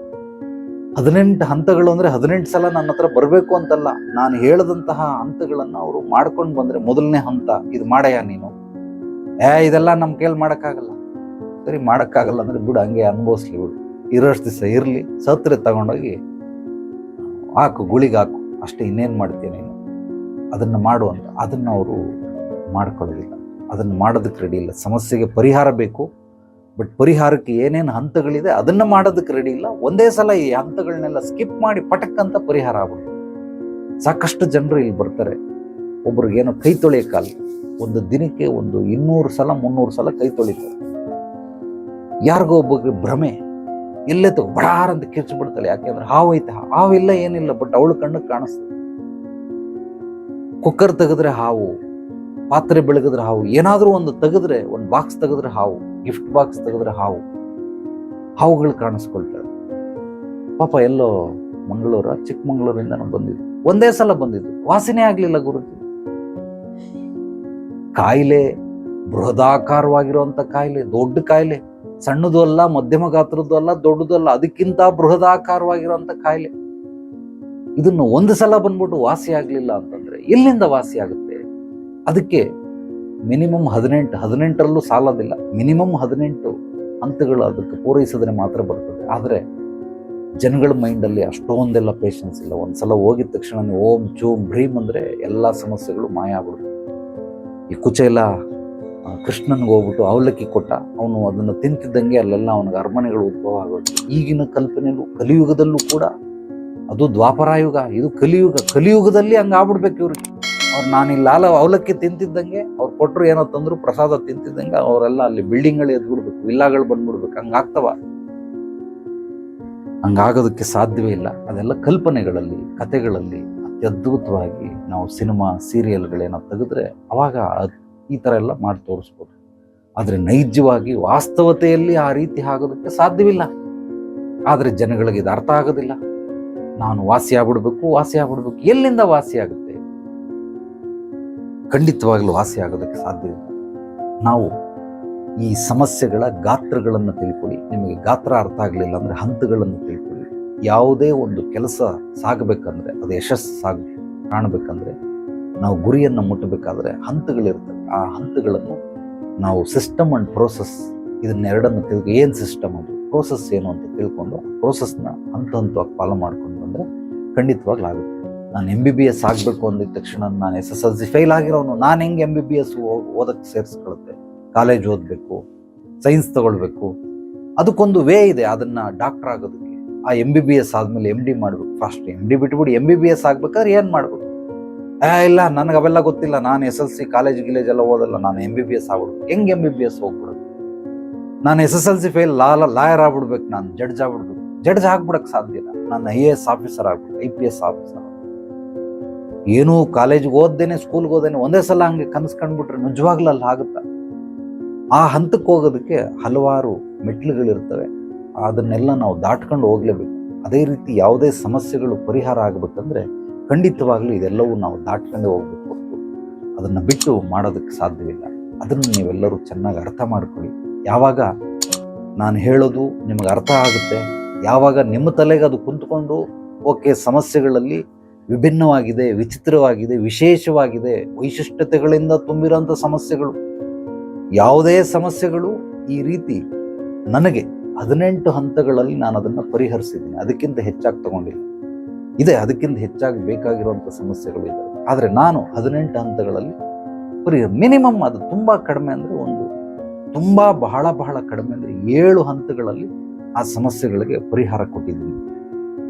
ಹದಿನೆಂಟು ಹಂತಗಳು ಅಂದರೆ ಹದಿನೆಂಟು ಸಲ ನನ್ನ ಹತ್ರ ಬರಬೇಕು ಅಂತಲ್ಲ. ನಾನು ಹೇಳದಂತಹ ಹಂತಗಳನ್ನು ಅವರು ಮಾಡ್ಕೊಂಡು ಬಂದರೆ ಮೊದಲನೇ ಹಂತ, ಇದು ಮಾಡಯ್ಯ ನೀನು? ಏ, ಇದೆಲ್ಲ ನಮ್ಮ ಕೈಯಲ್ಲಿ ಮಾಡೋಕ್ಕಾಗಲ್ಲ. ಸರಿ, ಮಾಡೋಕ್ಕಾಗಲ್ಲ ಅಂದ್ರೆ ಬಿಡು, ಹಂಗೆ ಅನುಭವಿಸ್ಲಿ ಬಿಡು. ಇರೋಷ್ಟು ದಿವಸ ಇರಲಿ. ಸತ್ರೆ ತಗೊಂಡೋಗಿ ಹಾಕು, ಗುಳಿಗೆ ಹಾಕು. ಅಷ್ಟೇ ಇನ್ನೇನು ಮಾಡ್ತೀನಿ ನೀನು? ಅದನ್ನು ಮಾಡು ಅಂತ. ಅದನ್ನು ಅವರು ಮಾಡ್ಕೊಳ್ಳೋದಿಲ್ಲ. ಅದನ್ನು ಮಾಡೋದಕ್ಕೆ ರೆಡಿ ಇಲ್ಲ. ಸಮಸ್ಯೆಗೆ ಪರಿಹಾರ ಬೇಕು. ಬಟ್ ಪರಿಹಾರಕ್ಕೆ ಏನೇನು ಹಂತಗಳಿದೆ ಅದನ್ನು ಮಾಡೋದಕ್ಕೆ ರೆಡಿ ಇಲ್ಲ. ಒಂದೇ ಸಲ ಈ ಹಂತಗಳನ್ನೆಲ್ಲ ಸ್ಕಿಪ್ ಮಾಡಿ ಪಟಕ್ಕಂತ ಪರಿಹಾರ ಆಗಬಹುದು ಸಾಕಷ್ಟು ಜನರು ಇಲ್ಲಿ ಬರ್ತಾರೆ. ಒಬ್ರಿಗೇನೋ ಕೈ ತೊಳೆಯೋಕ್ಕಲ್ಲ ಒಂದು ದಿನಕ್ಕೆ ಒಂದು ಇನ್ನೂರು ಸಲ, ಮುನ್ನೂರು ಸಲ ಕೈ ತೊಳಿತಾರೆ. ಯಾರಿಗೋ ಒಬ್ಬಗೆ ಭ್ರಮೆ. ಎಲ್ಲೇ ತಗೋ ಬಡಾರಂತ ಅಂತ ಕಿರ್ಚ್ಬಿಡ್ತಾಳೆ ಯಾಕೆಂದ್ರೆ ಹಾವು ಹಾವಿಲ್ಲ ಏನಿಲ್ಲ. ಬಟ್ ಅವಳು ಕಣ್ಣಿಗೆ ಕಾಣಿಸ್ತದೆ ಕುಕ್ಕರ್ ತೆಗೆದ್ರೆ ಹಾವು, ಪಾತ್ರೆ ಬೆಳಗಿದ್ರೆ ಹಾವು, ಏನಾದರೂ ಒಂದು ತೆಗೆದ್ರೆ, ಒಂದು ಬಾಕ್ಸ್ ತೆಗೆದ್ರೆ ಹಾವು ಗಿಫ್ಟ್ ಬಾಕ್ಸ್ ತೆಗೆದ್ರೆ ಹಾವು, ಹಾವುಗಳು ಕಾಣಿಸ್ಕೊಳ್ತವೆ. ಪಾಪ ಎಲ್ಲೋ ಮಂಗಳೂರ, ಚಿಕ್ಕಮಂಗ್ಳೂರಿಂದ ಬಂದಿದ್ದು. ಒಂದೇ ಸಲ ಬಂದಿದ್ದು. ವಾಸನೆ ಆಗಲಿಲ್ಲ ಗುರುಜಿ. ಕಾಯಿಲೆ, ಬೃಹದಾಕಾರವಾಗಿರುವಂಥ ಕಾಯಿಲೆ, ದೊಡ್ಡ ಕಾಯಿಲೆ, ಸಣ್ಣದು ಅಲ್ಲ, ಮಧ್ಯಮ ಗಾತ್ರದ್ದು ಅಲ್ಲ, ದೊಡ್ಡದು ಅಲ್ಲ, ಅದಕ್ಕಿಂತ ಬೃಹದಾಕಾರವಾಗಿರುವಂಥ ಕಾಯಿಲೆ. ಇದನ್ನು ಒಂದು ಸಲ ಬಂದ್ಬಿಟ್ಟು ವಾಸಿ ಆಗಲಿಲ್ಲ ಅಂತಂದ್ರೆ ಎಲ್ಲಿಂದ ವಾಸಿ ಆಗುತ್ತೆ? ಅದಕ್ಕೆ ಮಿನಿಮಮ್ ಹದಿನೆಂಟು, ಹದಿನೆಂಟರಲ್ಲೂ ಸಾಲೋದಿಲ್ಲ. ಮಿನಿಮಮ್ ಹದಿನೆಂಟು ಹಂತಗಳು ಅದಕ್ಕೆ ಪೂರೈಸಿದ್ರೆ ಮಾತ್ರ ಬರ್ತದೆ. ಆದರೆ ಜನಗಳ ಮೈಂಡಲ್ಲಿ ಅಷ್ಟೊಂದೆಲ್ಲ ಪೇಷನ್ಸ್ ಇಲ್ಲ. ಒಂದ್ಸಲ ಹೋಗಿದ ತಕ್ಷಣ ಓಂ ಚೂಮ್ ಭ್ರೀಮ್ ಅಂದರೆ ಎಲ್ಲ ಸಮಸ್ಯೆಗಳು ಮಾಯ ಆಗ್ಬಿಡುತ್ತೆ. ಈ ಕುಚೇಲ ಕೃಷ್ಣನ್ಗೆ ಹೋಗ್ಬಿಟ್ಟು ಅವಲಕ್ಕಿ ಕೊಟ್ಟ, ಅವನು ಅದನ್ನು ತಿಂತಿದ್ದಂಗೆ ಅಲ್ಲೆಲ್ಲ ಅವನಿಗೆ ಅರಮನೆಗಳು ಉದ್ಭವ ಆಗೋದು. ಈಗಿನ ಕಲ್ಪನೆಯಲ್ಲೂ, ಕಲಿಯುಗದಲ್ಲೂ ಕೂಡ ಅದು ದ್ವಾಪರಾಯುಗ, ಇದು ಕಲಿಯುಗ. ಕಲಿಯುಗದಲ್ಲಿ ಹಂಗೆ ಆಗ್ಬಿಡ್ಬೇಕು ಇವ್ರಿಗೆ ಅವ್ರು ನಾನು ಇಲ್ಲಿ ಲಾಲ ಅವಲಕ್ಕಿ ತಿಂತಿದ್ದಂಗೆ, ಅವ್ರು ಕೊಟ್ಟರು ಏನೋ ತಂದ್ರು, ಪ್ರಸಾದ ತಿಂತಿದ್ದಂಗೆ, ಅವರೆಲ್ಲ ಅಲ್ಲಿ ಬಿಲ್ಡಿಂಗ್ಗಳು ಎದ್ಬಿಡ್ಬೇಕು, ವಿಲ್ಲಾಗಳು ಬಂದ್ಬಿಡ್ಬೇಕು. ಹಂಗಾಗ್ತವ. ಹಂಗಾಗೋದಕ್ಕೆ ಸಾಧ್ಯವೇ ಇಲ್ಲ. ಅದೆಲ್ಲ ಕಲ್ಪನೆಗಳಲ್ಲಿ ಕತೆಗಳಲ್ಲಿ ಅತ್ಯದ್ಭುತವಾಗಿ ನಾವು ಸಿನಿಮಾ ಸೀರಿಯಲ್ಗಳೇನೋ ತೆಗೆದ್ರೆ ಅವಾಗ ಈ ಥರ ಎಲ್ಲ ಮಾಡಿ ತೋರಿಸ್ಬೋದು. ಆದರೆ ನೈಜವಾಗಿ, ವಾಸ್ತವತೆಯಲ್ಲಿ ಆ ರೀತಿ ಆಗೋದಕ್ಕೆ ಸಾಧ್ಯವಿಲ್ಲ. ಆದರೆ ಜನಗಳಿಗೆ ಇದು ಅರ್ಥ ಆಗೋದಿಲ್ಲ. ನಾನು ವಾಸಿ ಆಗ್ಬಿಡ್ಬೇಕು ವಾಸಿ ಆಗ್ಬಿಡ್ಬೇಕು ಎಲ್ಲಿಂದ ವಾಸಿ ಆಗುತ್ತೆ ಖಂಡಿತವಾಗ್ಲೂ ವಾಸಿ ಆಗೋದಕ್ಕೆ ಸಾಧ್ಯವಿಲ್ಲ ನಾವು ಈ ಸಮಸ್ಯೆಗಳ ಗಾತ್ರಗಳನ್ನು ತಿಳ್ಕೊಳ್ಳಿ. ನಿಮಗೆ ಗಾತ್ರ ಅರ್ಥ ಆಗಲಿಲ್ಲ ಅಂದರೆ ಹಂತಗಳನ್ನು ತಿಳ್ಕೊಳ್ಳಿ. ಯಾವುದೇ ಒಂದು ಕೆಲಸ ಸಾಗಬೇಕಂದ್ರೆ, ಅದು ಯಶಸ್ಸು ಸಾಗ, ಕಾಣಬೇಕಂದ್ರೆ, ನಾವು ಗುರಿಯನ್ನು ಮುಟ್ಟಬೇಕಾದ್ರೆ ಹಂತಗಳಿರ್ತವೆ. ಆ ಹಂತಗಳನ್ನು ನಾವು ಸಿಸ್ಟಮ್ ಅಂಡ್ ಪ್ರೋಸೆಸ್ ಇದನ್ನೆರಡನ್ನು ತಿಳ್ಕೊ, ಏನು ಸಿಸ್ಟಮ್ ಅದು? ಪ್ರೋಸೆಸ್ ಏನು ಅಂತ ತಿಳ್ಕೊಂಡು ಪ್ರೋಸೆಸ್ನ ಹಂತ ಹಂತವಾಗಿ ಫಾಲೋ ಮಾಡ್ಕೊಂಡು ಬಂದರೆ ಖಂಡಿತವಾಗ್ಲೂ ಆಗುತ್ತೆ ನಾನು ಎಂ ಬಿ ಬಿ ಎಸ್ ಆಗಬೇಕು ಅಂದಿದ ತಕ್ಷಣ ನಾನು S S L C fail ಆಗಿರೋನು, ನಾನು ಹೆಂಗೆ ಎಂ ಬಿ ಬಿ ಎಸ್ ಓದಕ್ಕೆ ಸೇರಿಸ್ಕೊಳುತ್ತೆ? ಕಾಲೇಜ್ ಓದಬೇಕು ಸೈನ್ಸ್ ತಗೊಳ್ಬೇಕು. ಅದಕ್ಕೊಂದು ವೇ ಇದೆ ಅದನ್ನು ಡಾಕ್ಟರ್ ಆಗೋದಕ್ಕೆ. ಆ ಎಂ ಬಿ ಬಿ ಎಸ್ ಆದಮೇಲೆ ಎಂ ಡಿ ಮಾಡಬೇಕು. ಫಸ್ಟ್ ಎಂ ಡಿ ಬಿಟ್ಬಿಟ್ಟು ಎಂ ಬಿ ಬಿ ಎಸ್ ಆಗ್ಬೇಕಾದ್ರೆ ಏನು ಮಾಡ್ಬೋದು ಏ ಇಲ್ಲ, ನನಗೆ ಅವೆಲ್ಲ ಗೊತ್ತಿಲ್ಲ. ನಾನು ಎಸ್ ಎಲ್ ಸಿ ಕಾಲೇಜ್ ಗಿಲೇಜ್ ಎಲ್ಲ ಓದಲ್ಲ. ನಾನು ಎಂ ಬಿ ಬಿ ಎಸ್ ಆಗ್ಬಿಡ್ಬೇಕು. ಹೆಂಗೆ ಎಂ ಬಿ ಬಿ ಎಸ್ ಹೋಗ್ಬಿಡೋದು ನಾನು S S L C fail law lawyer ಆಗ್ಬಿಡ್ಬೇಕು ನಾನು ಜಡ್ಜ್ ಆಗ್ಬಿಡ್ಬೇಕು. ಜಡ್ಜ್ ಆಗ್ಬಿಡಕ್ ಸಾಧ್ಯ ಇಲ್ಲ. ನಾನು ಐ ಎ ಎಸ್ ಆಫೀಸರ್ ಆಗ್ಬೇಕು ಐ ಪಿ ಎಸ್ ಆಫೀಸರ್ ಏನೂ ಕಾಲೇಜ್ಗೆ ಓದ್ದೇನೆ ಸ್ಕೂಲ್ಗೆ ಓದೇನೆ ಒಂದೇ ಸಲ ಹಂಗೆ ಕನಸು ಕಂಡ್ಬಿಟ್ರೆ ನಿಜವಾಗ್ಲೂ ಅಲ್ಲಿ ಆಗುತ್ತಾ? ಆ ಹಂತಕ್ಕೆ ಹೋಗೋದಕ್ಕೆ ಹಲವಾರು ಮೆಟ್ಲುಗಳಿರ್ತವೆ ಅದನ್ನೆಲ್ಲ ನಾವು ದಾಟ್ಕೊಂಡು ಹೋಗ್ಲೇಬೇಕು. ಅದೇ ರೀತಿ ಯಾವುದೇ ಸಮಸ್ಯೆಗಳು ಪರಿಹಾರ ಆಗಬೇಕಂದ್ರೆ ಖಂಡಿತವಾಗ್ಲೂ ಇದೆಲ್ಲವೂ ನಾವು ದಾಟ್ಕೊಂಡೇ ಹೋಗ್ಬೇಕು ಅದನ್ನು ಬಿಟ್ಟು ಮಾಡೋದಕ್ಕೆ ಸಾಧ್ಯವಿಲ್ಲ ಅದನ್ನು ನೀವೆಲ್ಲರೂ ಚೆನ್ನಾಗಿ ಅರ್ಥ ಮಾಡ್ಕೊಳ್ಳಿ. ಯಾವಾಗ ನಾನು ಹೇಳೋದು ನಿಮಗೆ ಅರ್ಥ ಆಗುತ್ತೆ? ಯಾವಾಗ ನಿಮ್ಮ ತಲೆಗೆ ಅದು ಕುಂತ್ಕೊಂಡು, ಓಕೆ, ಸಮಸ್ಯೆಗಳಲ್ಲಿ ವಿಭಿನ್ನವಾಗಿದೆ, ವಿಚಿತ್ರವಾಗಿದೆ, ವಿಶೇಷವಾಗಿದೆ, ವೈಶಿಷ್ಟ್ಯತೆಗಳಿಂದ ತುಂಬಿರೋಂಥ ಸಮಸ್ಯೆಗಳು, ಯಾವುದೇ ಸಮಸ್ಯೆಗಳು ಈ ರೀತಿ ನನಗೆ ಹದಿನೆಂಟು ಹಂತಗಳಲ್ಲಿ ನಾನು ಅದನ್ನು ಪರಿಹರಿಸಿದ್ದೀನಿ. ಅದಕ್ಕಿಂತ ಹೆಚ್ಚಾಗಿ ತಗೊಂಡಿಲ್ಲ. ಇದೆ, ಅದಕ್ಕಿಂತ ಹೆಚ್ಚಾಗಿ ಬೇಕಾಗಿರುವಂಥ ಸಮಸ್ಯೆಗಳು ಇದ್ದಾವೆ ಆದರೆ ನಾನು ಹದಿನೆಂಟು ಹಂತಗಳಲ್ಲಿ ಪರಿಹಾರ ಮಿನಿಮಮ್ ಅದು ತುಂಬ ಕಡಿಮೆ ಅಂದರೆ ಒಂದು, ತುಂಬ ಬಹಳ ಬಹಳ ಕಡಿಮೆ ಅಂದರೆ ಏಳು ಹಂತಗಳಲ್ಲಿ ಆ ಸಮಸ್ಯೆಗಳಿಗೆ ಪರಿಹಾರ ಕೊಟ್ಟಿದ್ದೀನಿ.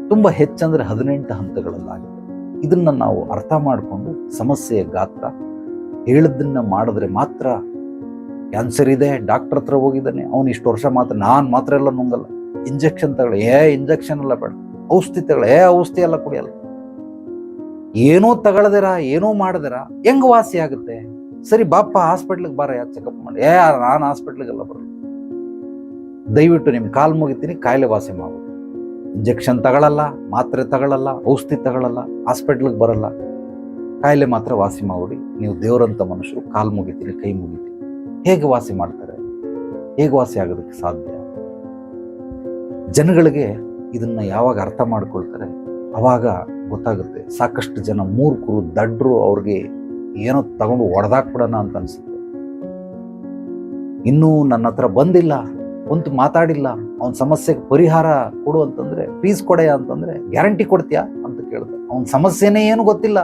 ತುಂಬ ಹೆಚ್ಚಂದರೆ ಹದಿನೆಂಟು ಹಂತಗಳಲ್ಲಾಗಿದೆ ಇದನ್ನು ನಾವು ಅರ್ಥ ಮಾಡಿಕೊಂಡು ಸಮಸ್ಯೆಯ ಗಾತ್ರ ಹೇಳಿದ್ದನ್ನು ಮಾಡಿದ್ರೆ ಮಾತ್ರ ಕ್ಯಾನ್ಸರ್ ಇದೆ ಡಾಕ್ಟರ್ ಹತ್ರ ಹೋಗಿದ್ದಾನೆ, ಅವನು ಇಷ್ಟು ವರ್ಷ ಮಾತ್ರ, ನಾನು ಮಾತ್ರ ಎಲ್ಲ ನುಂಗಲ್ಲ. ಇಂಜೆಕ್ಷನ್ ತಗೊಳ್ಳಿ. ಏ ಇಂಜೆಕ್ಷನ್ ಎಲ್ಲ ಬೇಡ. ಔಷಧಿ ತಗೊಳ್ಳಿ. ಏ, ಔಷಧಿ ಎಲ್ಲ ಕುಡಿಯಲ್ಲ. ಏನೋ ತಗೊಳ್ದಿರ, ಏನೋ ಮಾಡಿದಿರ, ಹೆಂಗ್ ವಾಸಿ ಆಗುತ್ತೆ? ಸರಿ ಬಾಪ ಹಾಸ್ಪಿಟ್ಲಿಗೆ ಬಾರ, ಯಾಕೆ ಚೆಕಪ್ ಮಾಡಿ? ಏ, ನಾನು ಹಾಸ್ಪಿಟ್ಲಿಗೆಲ್ಲ ಬರಲ್ಲ. ದಯವಿಟ್ಟು ನಿಮ್ಮ ಕಾಲು ಮುಗಿತೀನಿ, ಕಾಯಿಲೆ ವಾಸಿ ಮಾಡು. ಇಂಜೆಕ್ಷನ್ ತಗೊಳ್ಳಲ್ಲ ಮಾತ್ರೆ ತಗೊಳ್ಳಲ್ಲ ಔಷಧಿ ತಗೊಳ್ಳಲ್ಲ ಹಾಸ್ಪಿಟ್ಲಿಗೆ ಬರಲ್ಲ. ಕಾಯಿಲೆ ಮಾತ್ರ ವಾಸಿ ಮಾಡಿ. ನೀವು ದೇವರಂಥ ಮನುಷ್ಯರು, ಕಾಲು ಮುಗಿತೀನಿ, ಕೈ ಮುಗಿತೀನಿ. ಹೇಗೆ ವಾಸಿ ಮಾಡ್ತಾರೆ? ಹೇಗೆ ವಾಸಿ ಆಗೋದಕ್ಕೆ ಸಾಧ್ಯ? ಜನಗಳಿಗೆ ಇದನ್ನು ಯಾವಾಗ ಅರ್ಥ ಮಾಡ್ಕೊಳ್ತಾರೆ? ಅವಾಗ ಗೊತ್ತಾಗುತ್ತೆ. ಸಾಕಷ್ಟು ಜನ ಮೂರ್ಖರು, ದಡ್ರು ಅವ್ರಿಗೆ ಏನೋ ತಗೊಂಡು ಹೊಡೆದಾಕ್ಬಿಡೋಣ ಅಂತ ಅನಿಸುತ್ತೆ. ಇನ್ನೂ ನನ್ನ ಹತ್ರ ಬಂದಿಲ್ಲ. ಕುಂತು ಮಾತಾಡಿಲ್ಲ, ಅವನ ಸಮಸ್ಯೆಗೆ ಪರಿಹಾರ ಕೊಡು ಅಂತಂದ್ರೆ ಫೀಸ್ ಕೊಡೆಯ ಅಂತಂದ್ರೆ ಗ್ಯಾರಂಟಿ ಕೊಡ್ತೀಯಾ ಅಂತ ಕೇಳಿದ. ಅವನ ಸಮಸ್ಯೆನೇ ಏನು ಗೊತ್ತಿಲ್ಲ.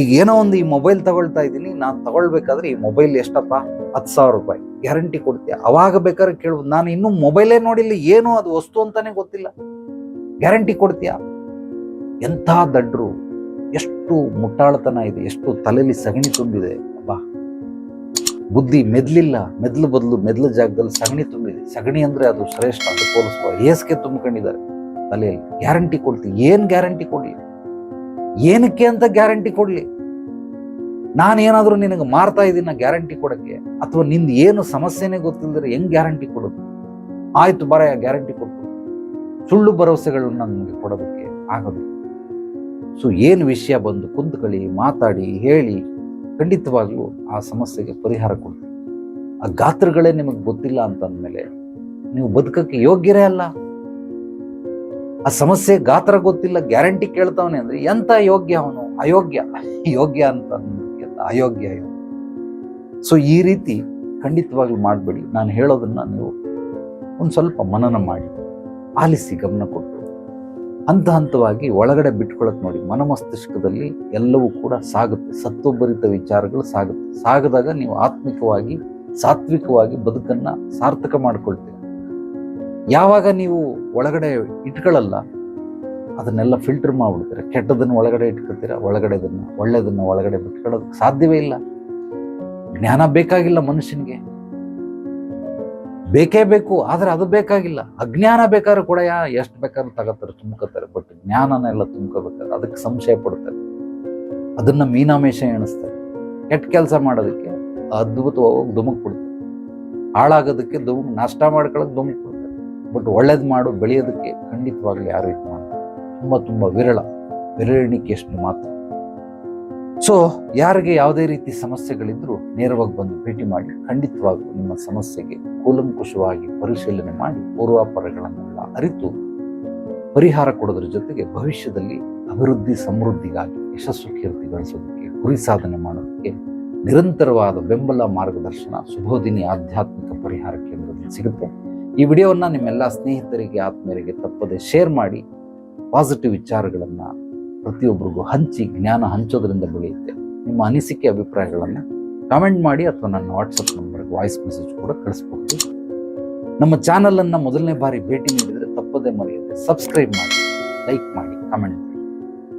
ಈಗ ಏನೋ ಒಂದು ಈ ಮೊಬೈಲ್ ತಗೊಳ್ತಾ ಇದ್ದೀನಿ, ನಾನು ತಗೊಳ್ಬೇಕಾದ್ರೆ ಈ ಮೊಬೈಲ್ ಎಷ್ಟಪ್ಪ? ಹತ್ತು ಸಾವಿರ ರೂಪಾಯಿ. ಗ್ಯಾರಂಟಿ ಕೊಡ್ತೀಯ? ಅವಾಗ ಬೇಕಾದ್ರೆ ಕೇಳ್ಬೋದು. ನಾನು ಇನ್ನೂ ಮೊಬೈಲೇ ನೋಡಿಲ್ಲ, ಏನು ಅದು ವಸ್ತು ಅಂತಾನೆ ಗೊತ್ತಿಲ್ಲ. ಗ್ಯಾರಂಟಿ ಕೊಡ್ತೀಯ? ಎಂಥ ದಡ್ರು, ಎಷ್ಟು ಮುಟ್ಟಾಳತನ ಇದೆ, ಎಷ್ಟು ತಲೆಯಲ್ಲಿ ಸಗಣಿ ತುಂಬಿದೆ. ಅಬ್ಬಾ. ಬುದ್ಧಿ ಮೆದ್ಲಿಲ್ಲ, ಮೆದ್ಲು ಬದಲು, ಮೆದ್ಲು ಜಾಗದಲ್ಲಿ ಸಗಣಿ ತುಂಬಿದೆ. ಸಗಣಿ ಅಂದ್ರೆ ಅದು ಶ್ರೇಷ್ಠ ಅಂತ ಹೋಲಿಸುವ ಏಸ್ಗೆ ತುಂಬಿಕೊಂಡಿದ್ದಾರೆ ತಲೆಯಲ್ಲಿ. ಗ್ಯಾರಂಟಿ ಕೊಡ್ತೀವಿ ಏನ್ ಗ್ಯಾರಂಟಿ ಕೊಡ್ಲಿ? ಏನಕ್ಕೆ ಅಂತ ಗ್ಯಾರಂಟಿ ಕೊಡ್ಲಿ? ನಾನೇನಾದರೂ ನಿನಗೆ ಮಾರ್ತಾ ಇದ್ದೀನ ಗ್ಯಾರಂಟಿ ಕೊಡಕ್ಕೆ? ಅಥವಾ ನಿಂದು ಏನು ಸಮಸ್ಯೆನೇ ಗೊತ್ತಿಲ್ಲದ್ರೆ ಹೆಂಗೆ ಗ್ಯಾರಂಟಿ ಕೊಡೋದು ಆಯ್ತು ಬರ ಗ್ಯಾರಂಟಿ ಕೊಟ್ಟು ಸುಳ್ಳು ಭರವಸೆಗಳನ್ನ ನನಗೆ ಕೊಡೋದಕ್ಕೆ ಆಗೋದು ಸೊ ಏನು ವಿಷಯ ಬಂದು ಕುಂತ್ಕೊಳ್ಳಿ, ಮಾತಾಡಿ, ಹೇಳಿ ಖಂಡಿತವಾಗ್ಲೂ ಆ ಸಮಸ್ಯೆಗೆ ಪರಿಹಾರ ಕೊಡ್ತೀವಿ ಆ ಗಾತ್ರಗಳೇ ನಿಮಗೆ ಗೊತ್ತಿಲ್ಲ ಅಂತ ಅಂದಮೇಲೆ ನೀವು ಬದುಕಕ್ಕೆ ಯೋಗ್ಯರೇ ಅಲ್ಲ. ಆ ಸಮಸ್ಯೆ ಗಾತ್ರ ಗೊತ್ತಿಲ್ಲ, ಗ್ಯಾರಂಟಿ ಕೇಳ್ತಾವನೆ ಅಂದ್ರೆ ಎಂತ ಯೋಗ್ಯ ಅವನು? ಅಯೋಗ್ಯ. ಯೋಗ್ಯ ಅಂತ ಅಯೋಗ್ಯ ಸೊ ಈ ರೀತಿ ಖಂಡಿತವಾಗ್ಲೂ ಮಾಡಬೇಡಿ. ನಾನು ಹೇಳೋದನ್ನ ನೀವು ಒಂದು ಸ್ವಲ್ಪ ಮನನ ಮಾಡಿ. ಆಲಿಸಿ ಗಮನ ಕೊಟ್ಟು. ಹಂತ ಹಂತವಾಗಿ ಒಳಗಡೆ ಬಿಟ್ಕೊಳಕ್ ನೋಡಿ ಮನಮಸ್ತಿಷ್ಕದಲ್ಲಿ ಎಲ್ಲವೂ ಕೂಡ ಸಾಗುತ್ತೆ. ಸತ್ವಭರಿತ ವಿಚಾರಗಳು ಸಾಗುತ್ತೆ. ಸಾಗದಾಗ ನೀವು ಆತ್ಮಿಕವಾಗಿ, ಸಾತ್ವಿಕವಾಗಿ ಬದುಕನ್ನ ಸಾರ್ಥಕ ಮಾಡ್ಕೊಳ್ತೀರ. ಯಾವಾಗ ನೀವು ಒಳಗಡೆ ಇಟ್ಕೊಳ್ಳಲ್ಲ ಅದನ್ನೆಲ್ಲ ಫಿಲ್ಟರ್ ಮಾಡ್ಬಿಡ್ತೀರ. ಕೆಟ್ಟದನ್ನು ಒಳಗಡೆ ಇಟ್ಕೊಳ್ತೀರ, ಒಳಗಡೆದನ್ನ ಒಳ್ಳೆಯದನ್ನು ಒಳಗಡೆ ಬಿಟ್ಕೊಳ್ಳೋದಕ್ಕೆ ಸಾಧ್ಯವೇ ಇಲ್ಲ. ಜ್ಞಾನ ಬೇಕಾಗಿಲ್ಲ ಮನುಷ್ಯನಿಗೆ. ಬೇಕೇ ಬೇಕು, ಆದರೆ ಅದು ಬೇಕಾಗಿಲ್ಲ. ಅಜ್ಞಾನ ಬೇಕಾದ್ರೂ ಕೂಡ ಯಾ ಎಷ್ಟು ಬೇಕಾದ್ರೂ ತಗೋತಾರೆ, ತುಂಬ್ಕೋತಾರೆ ಬಟ್ ಜ್ಞಾನನೆಲ್ಲ ತುಂಬ್ಕೋಬೇಕಾದ್ರೆ ಅದಕ್ಕೆ ಸಂಶಯ ಪಡ್ತಾರೆ. ಅದನ್ನು ಮೀನಾಮೇಷ ಎಣಿಸ್ತಾರೆ. ಕೆಟ್ಟ ಕೆಲಸ ಮಾಡೋದಕ್ಕೆ ಅದ್ಭುತವಾಗಿ ಧುಮುಕ್ ಬಿಡ್ತಾರೆ ಹಾಳಾಗೋದಕ್ಕೆ ಧುಮ್ ನಷ್ಟ ಮಾಡ್ಕೊಳ್ಳೋಕೆ ಧುಮುಕ್ ಬಿಡ್ತಾರೆ ಬಟ್ ಒಳ್ಳೇದು ಮಾಡು, ಬೆಳೆಯೋದಕ್ಕೆ ಖಂಡಿತವಾಗ್ಲೂ ಯಾರು ಇದು ಮಾಡ್ತಾರೆ ತುಂಬ ತುಂಬ ವಿರಳ ವಿರಳಿಕೆಯಷ್ಟು ಮಾತ್ರ. ಸೊ ಯಾರಿಗೆ ಯಾವುದೇ ರೀತಿ ಸಮಸ್ಯೆಗಳಿದ್ರೂ ನೇರವಾಗಿ ಬಂದು ಭೇಟಿ ಮಾಡಿ ಖಂಡಿತವಾಗೂ ನಿಮ್ಮ ಸಮಸ್ಯೆಗೆ ಕೂಲಂಕುಷವಾಗಿ ಪರಿಶೀಲನೆ ಮಾಡಿ, ಪೂರ್ವಾಪರಗಳನ್ನೆಲ್ಲ ಅರಿತು ಪರಿಹಾರ ಕೊಡೋದ್ರ ಜೊತೆಗೆ ಭವಿಷ್ಯದಲ್ಲಿ ಅಭಿವೃದ್ಧಿ ಸಮೃದ್ಧಿಗಾಗಿ ಯಶಸ್ಸು ಕೀರ್ತಿ ಗಳಿಸೋದಕ್ಕೆ, ಗುರಿ ಸಾಧನೆ ಮಾಡೋದಕ್ಕೆ ನಿರಂತರವಾದ ಬೆಂಬಲ ಮಾರ್ಗದರ್ಶನ ಸುಬೋಧಿನಿ ಆಧ್ಯಾತ್ಮಿಕ ಪರಿಹಾರ ಕೇಂದ್ರದಲ್ಲಿ ಸಿಗುತ್ತೆ. ಈ ವಿಡಿಯೋವನ್ನು ನಿಮ್ಮೆಲ್ಲ ಸ್ನೇಹಿತರಿಗೆ, ಆತ್ಮೀಯರಿಗೆ ತಪ್ಪದೆ ಶೇರ್ ಮಾಡಿ, ಪಾಸಿಟಿವ್ ವಿಚಾರಗಳನ್ನು ಪ್ರತಿಯೊಬ್ಬರಿಗೂ ಹಂಚಿ ಜ್ಞಾನ ಹಂಚೋದ್ರಿಂದ ಬೆಳೆಯುತ್ತೆ. ನಿಮ್ಮ ಅನಿಸಿಕೆ, ಅಭಿಪ್ರಾಯಗಳನ್ನು ಕಾಮೆಂಟ್ ಮಾಡಿ ಅಥವಾ ನನ್ನ ವಾಟ್ಸಪ್ ನಂಬರ್ಗೆ ವಾಯ್ಸ್ ಮೆಸೇಜ್ ಕೂಡ ಕಳಿಸ್ಬಹುದು. ನಮ್ಮ ಚಾನಲನ್ನು ಮೊದಲನೇ ಬಾರಿ ಭೇಟಿ ನೀಡಿದರೆ ತಪ್ಪದೇ ಮರೆಯದೆ ಸಬ್ಸ್ಕ್ರೈಬ್ ಮಾಡಿ ಲೈಕ್ ಮಾಡಿ ಕಾಮೆಂಟ್ ಮಾಡಿ.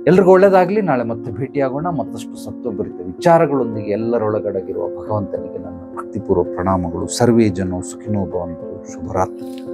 ಎಲ್ರಿಗೂ ಒಳ್ಳೇದಾಗಲಿ. ನಾಳೆ ಮತ್ತೆ ಭೇಟಿಯಾಗೋಣ. ಮತ್ತಷ್ಟು ಸತ್ವಭರಿತ ವಿಚಾರಗಳೊಂದಿಗೆ ಎಲ್ಲರೊಳಗಡಗಿರುವ ಭಗವಂತನಿಗೆ ನನ್ನ ಭಕ್ತಿಪೂರ್ವ ಪ್ರಣಾಮಗಳು. ಸರ್ವೇ ಜನೋ ಸುಖಿನೋ ಭವಂತು. ಶುಭರಾತ್ರಿ.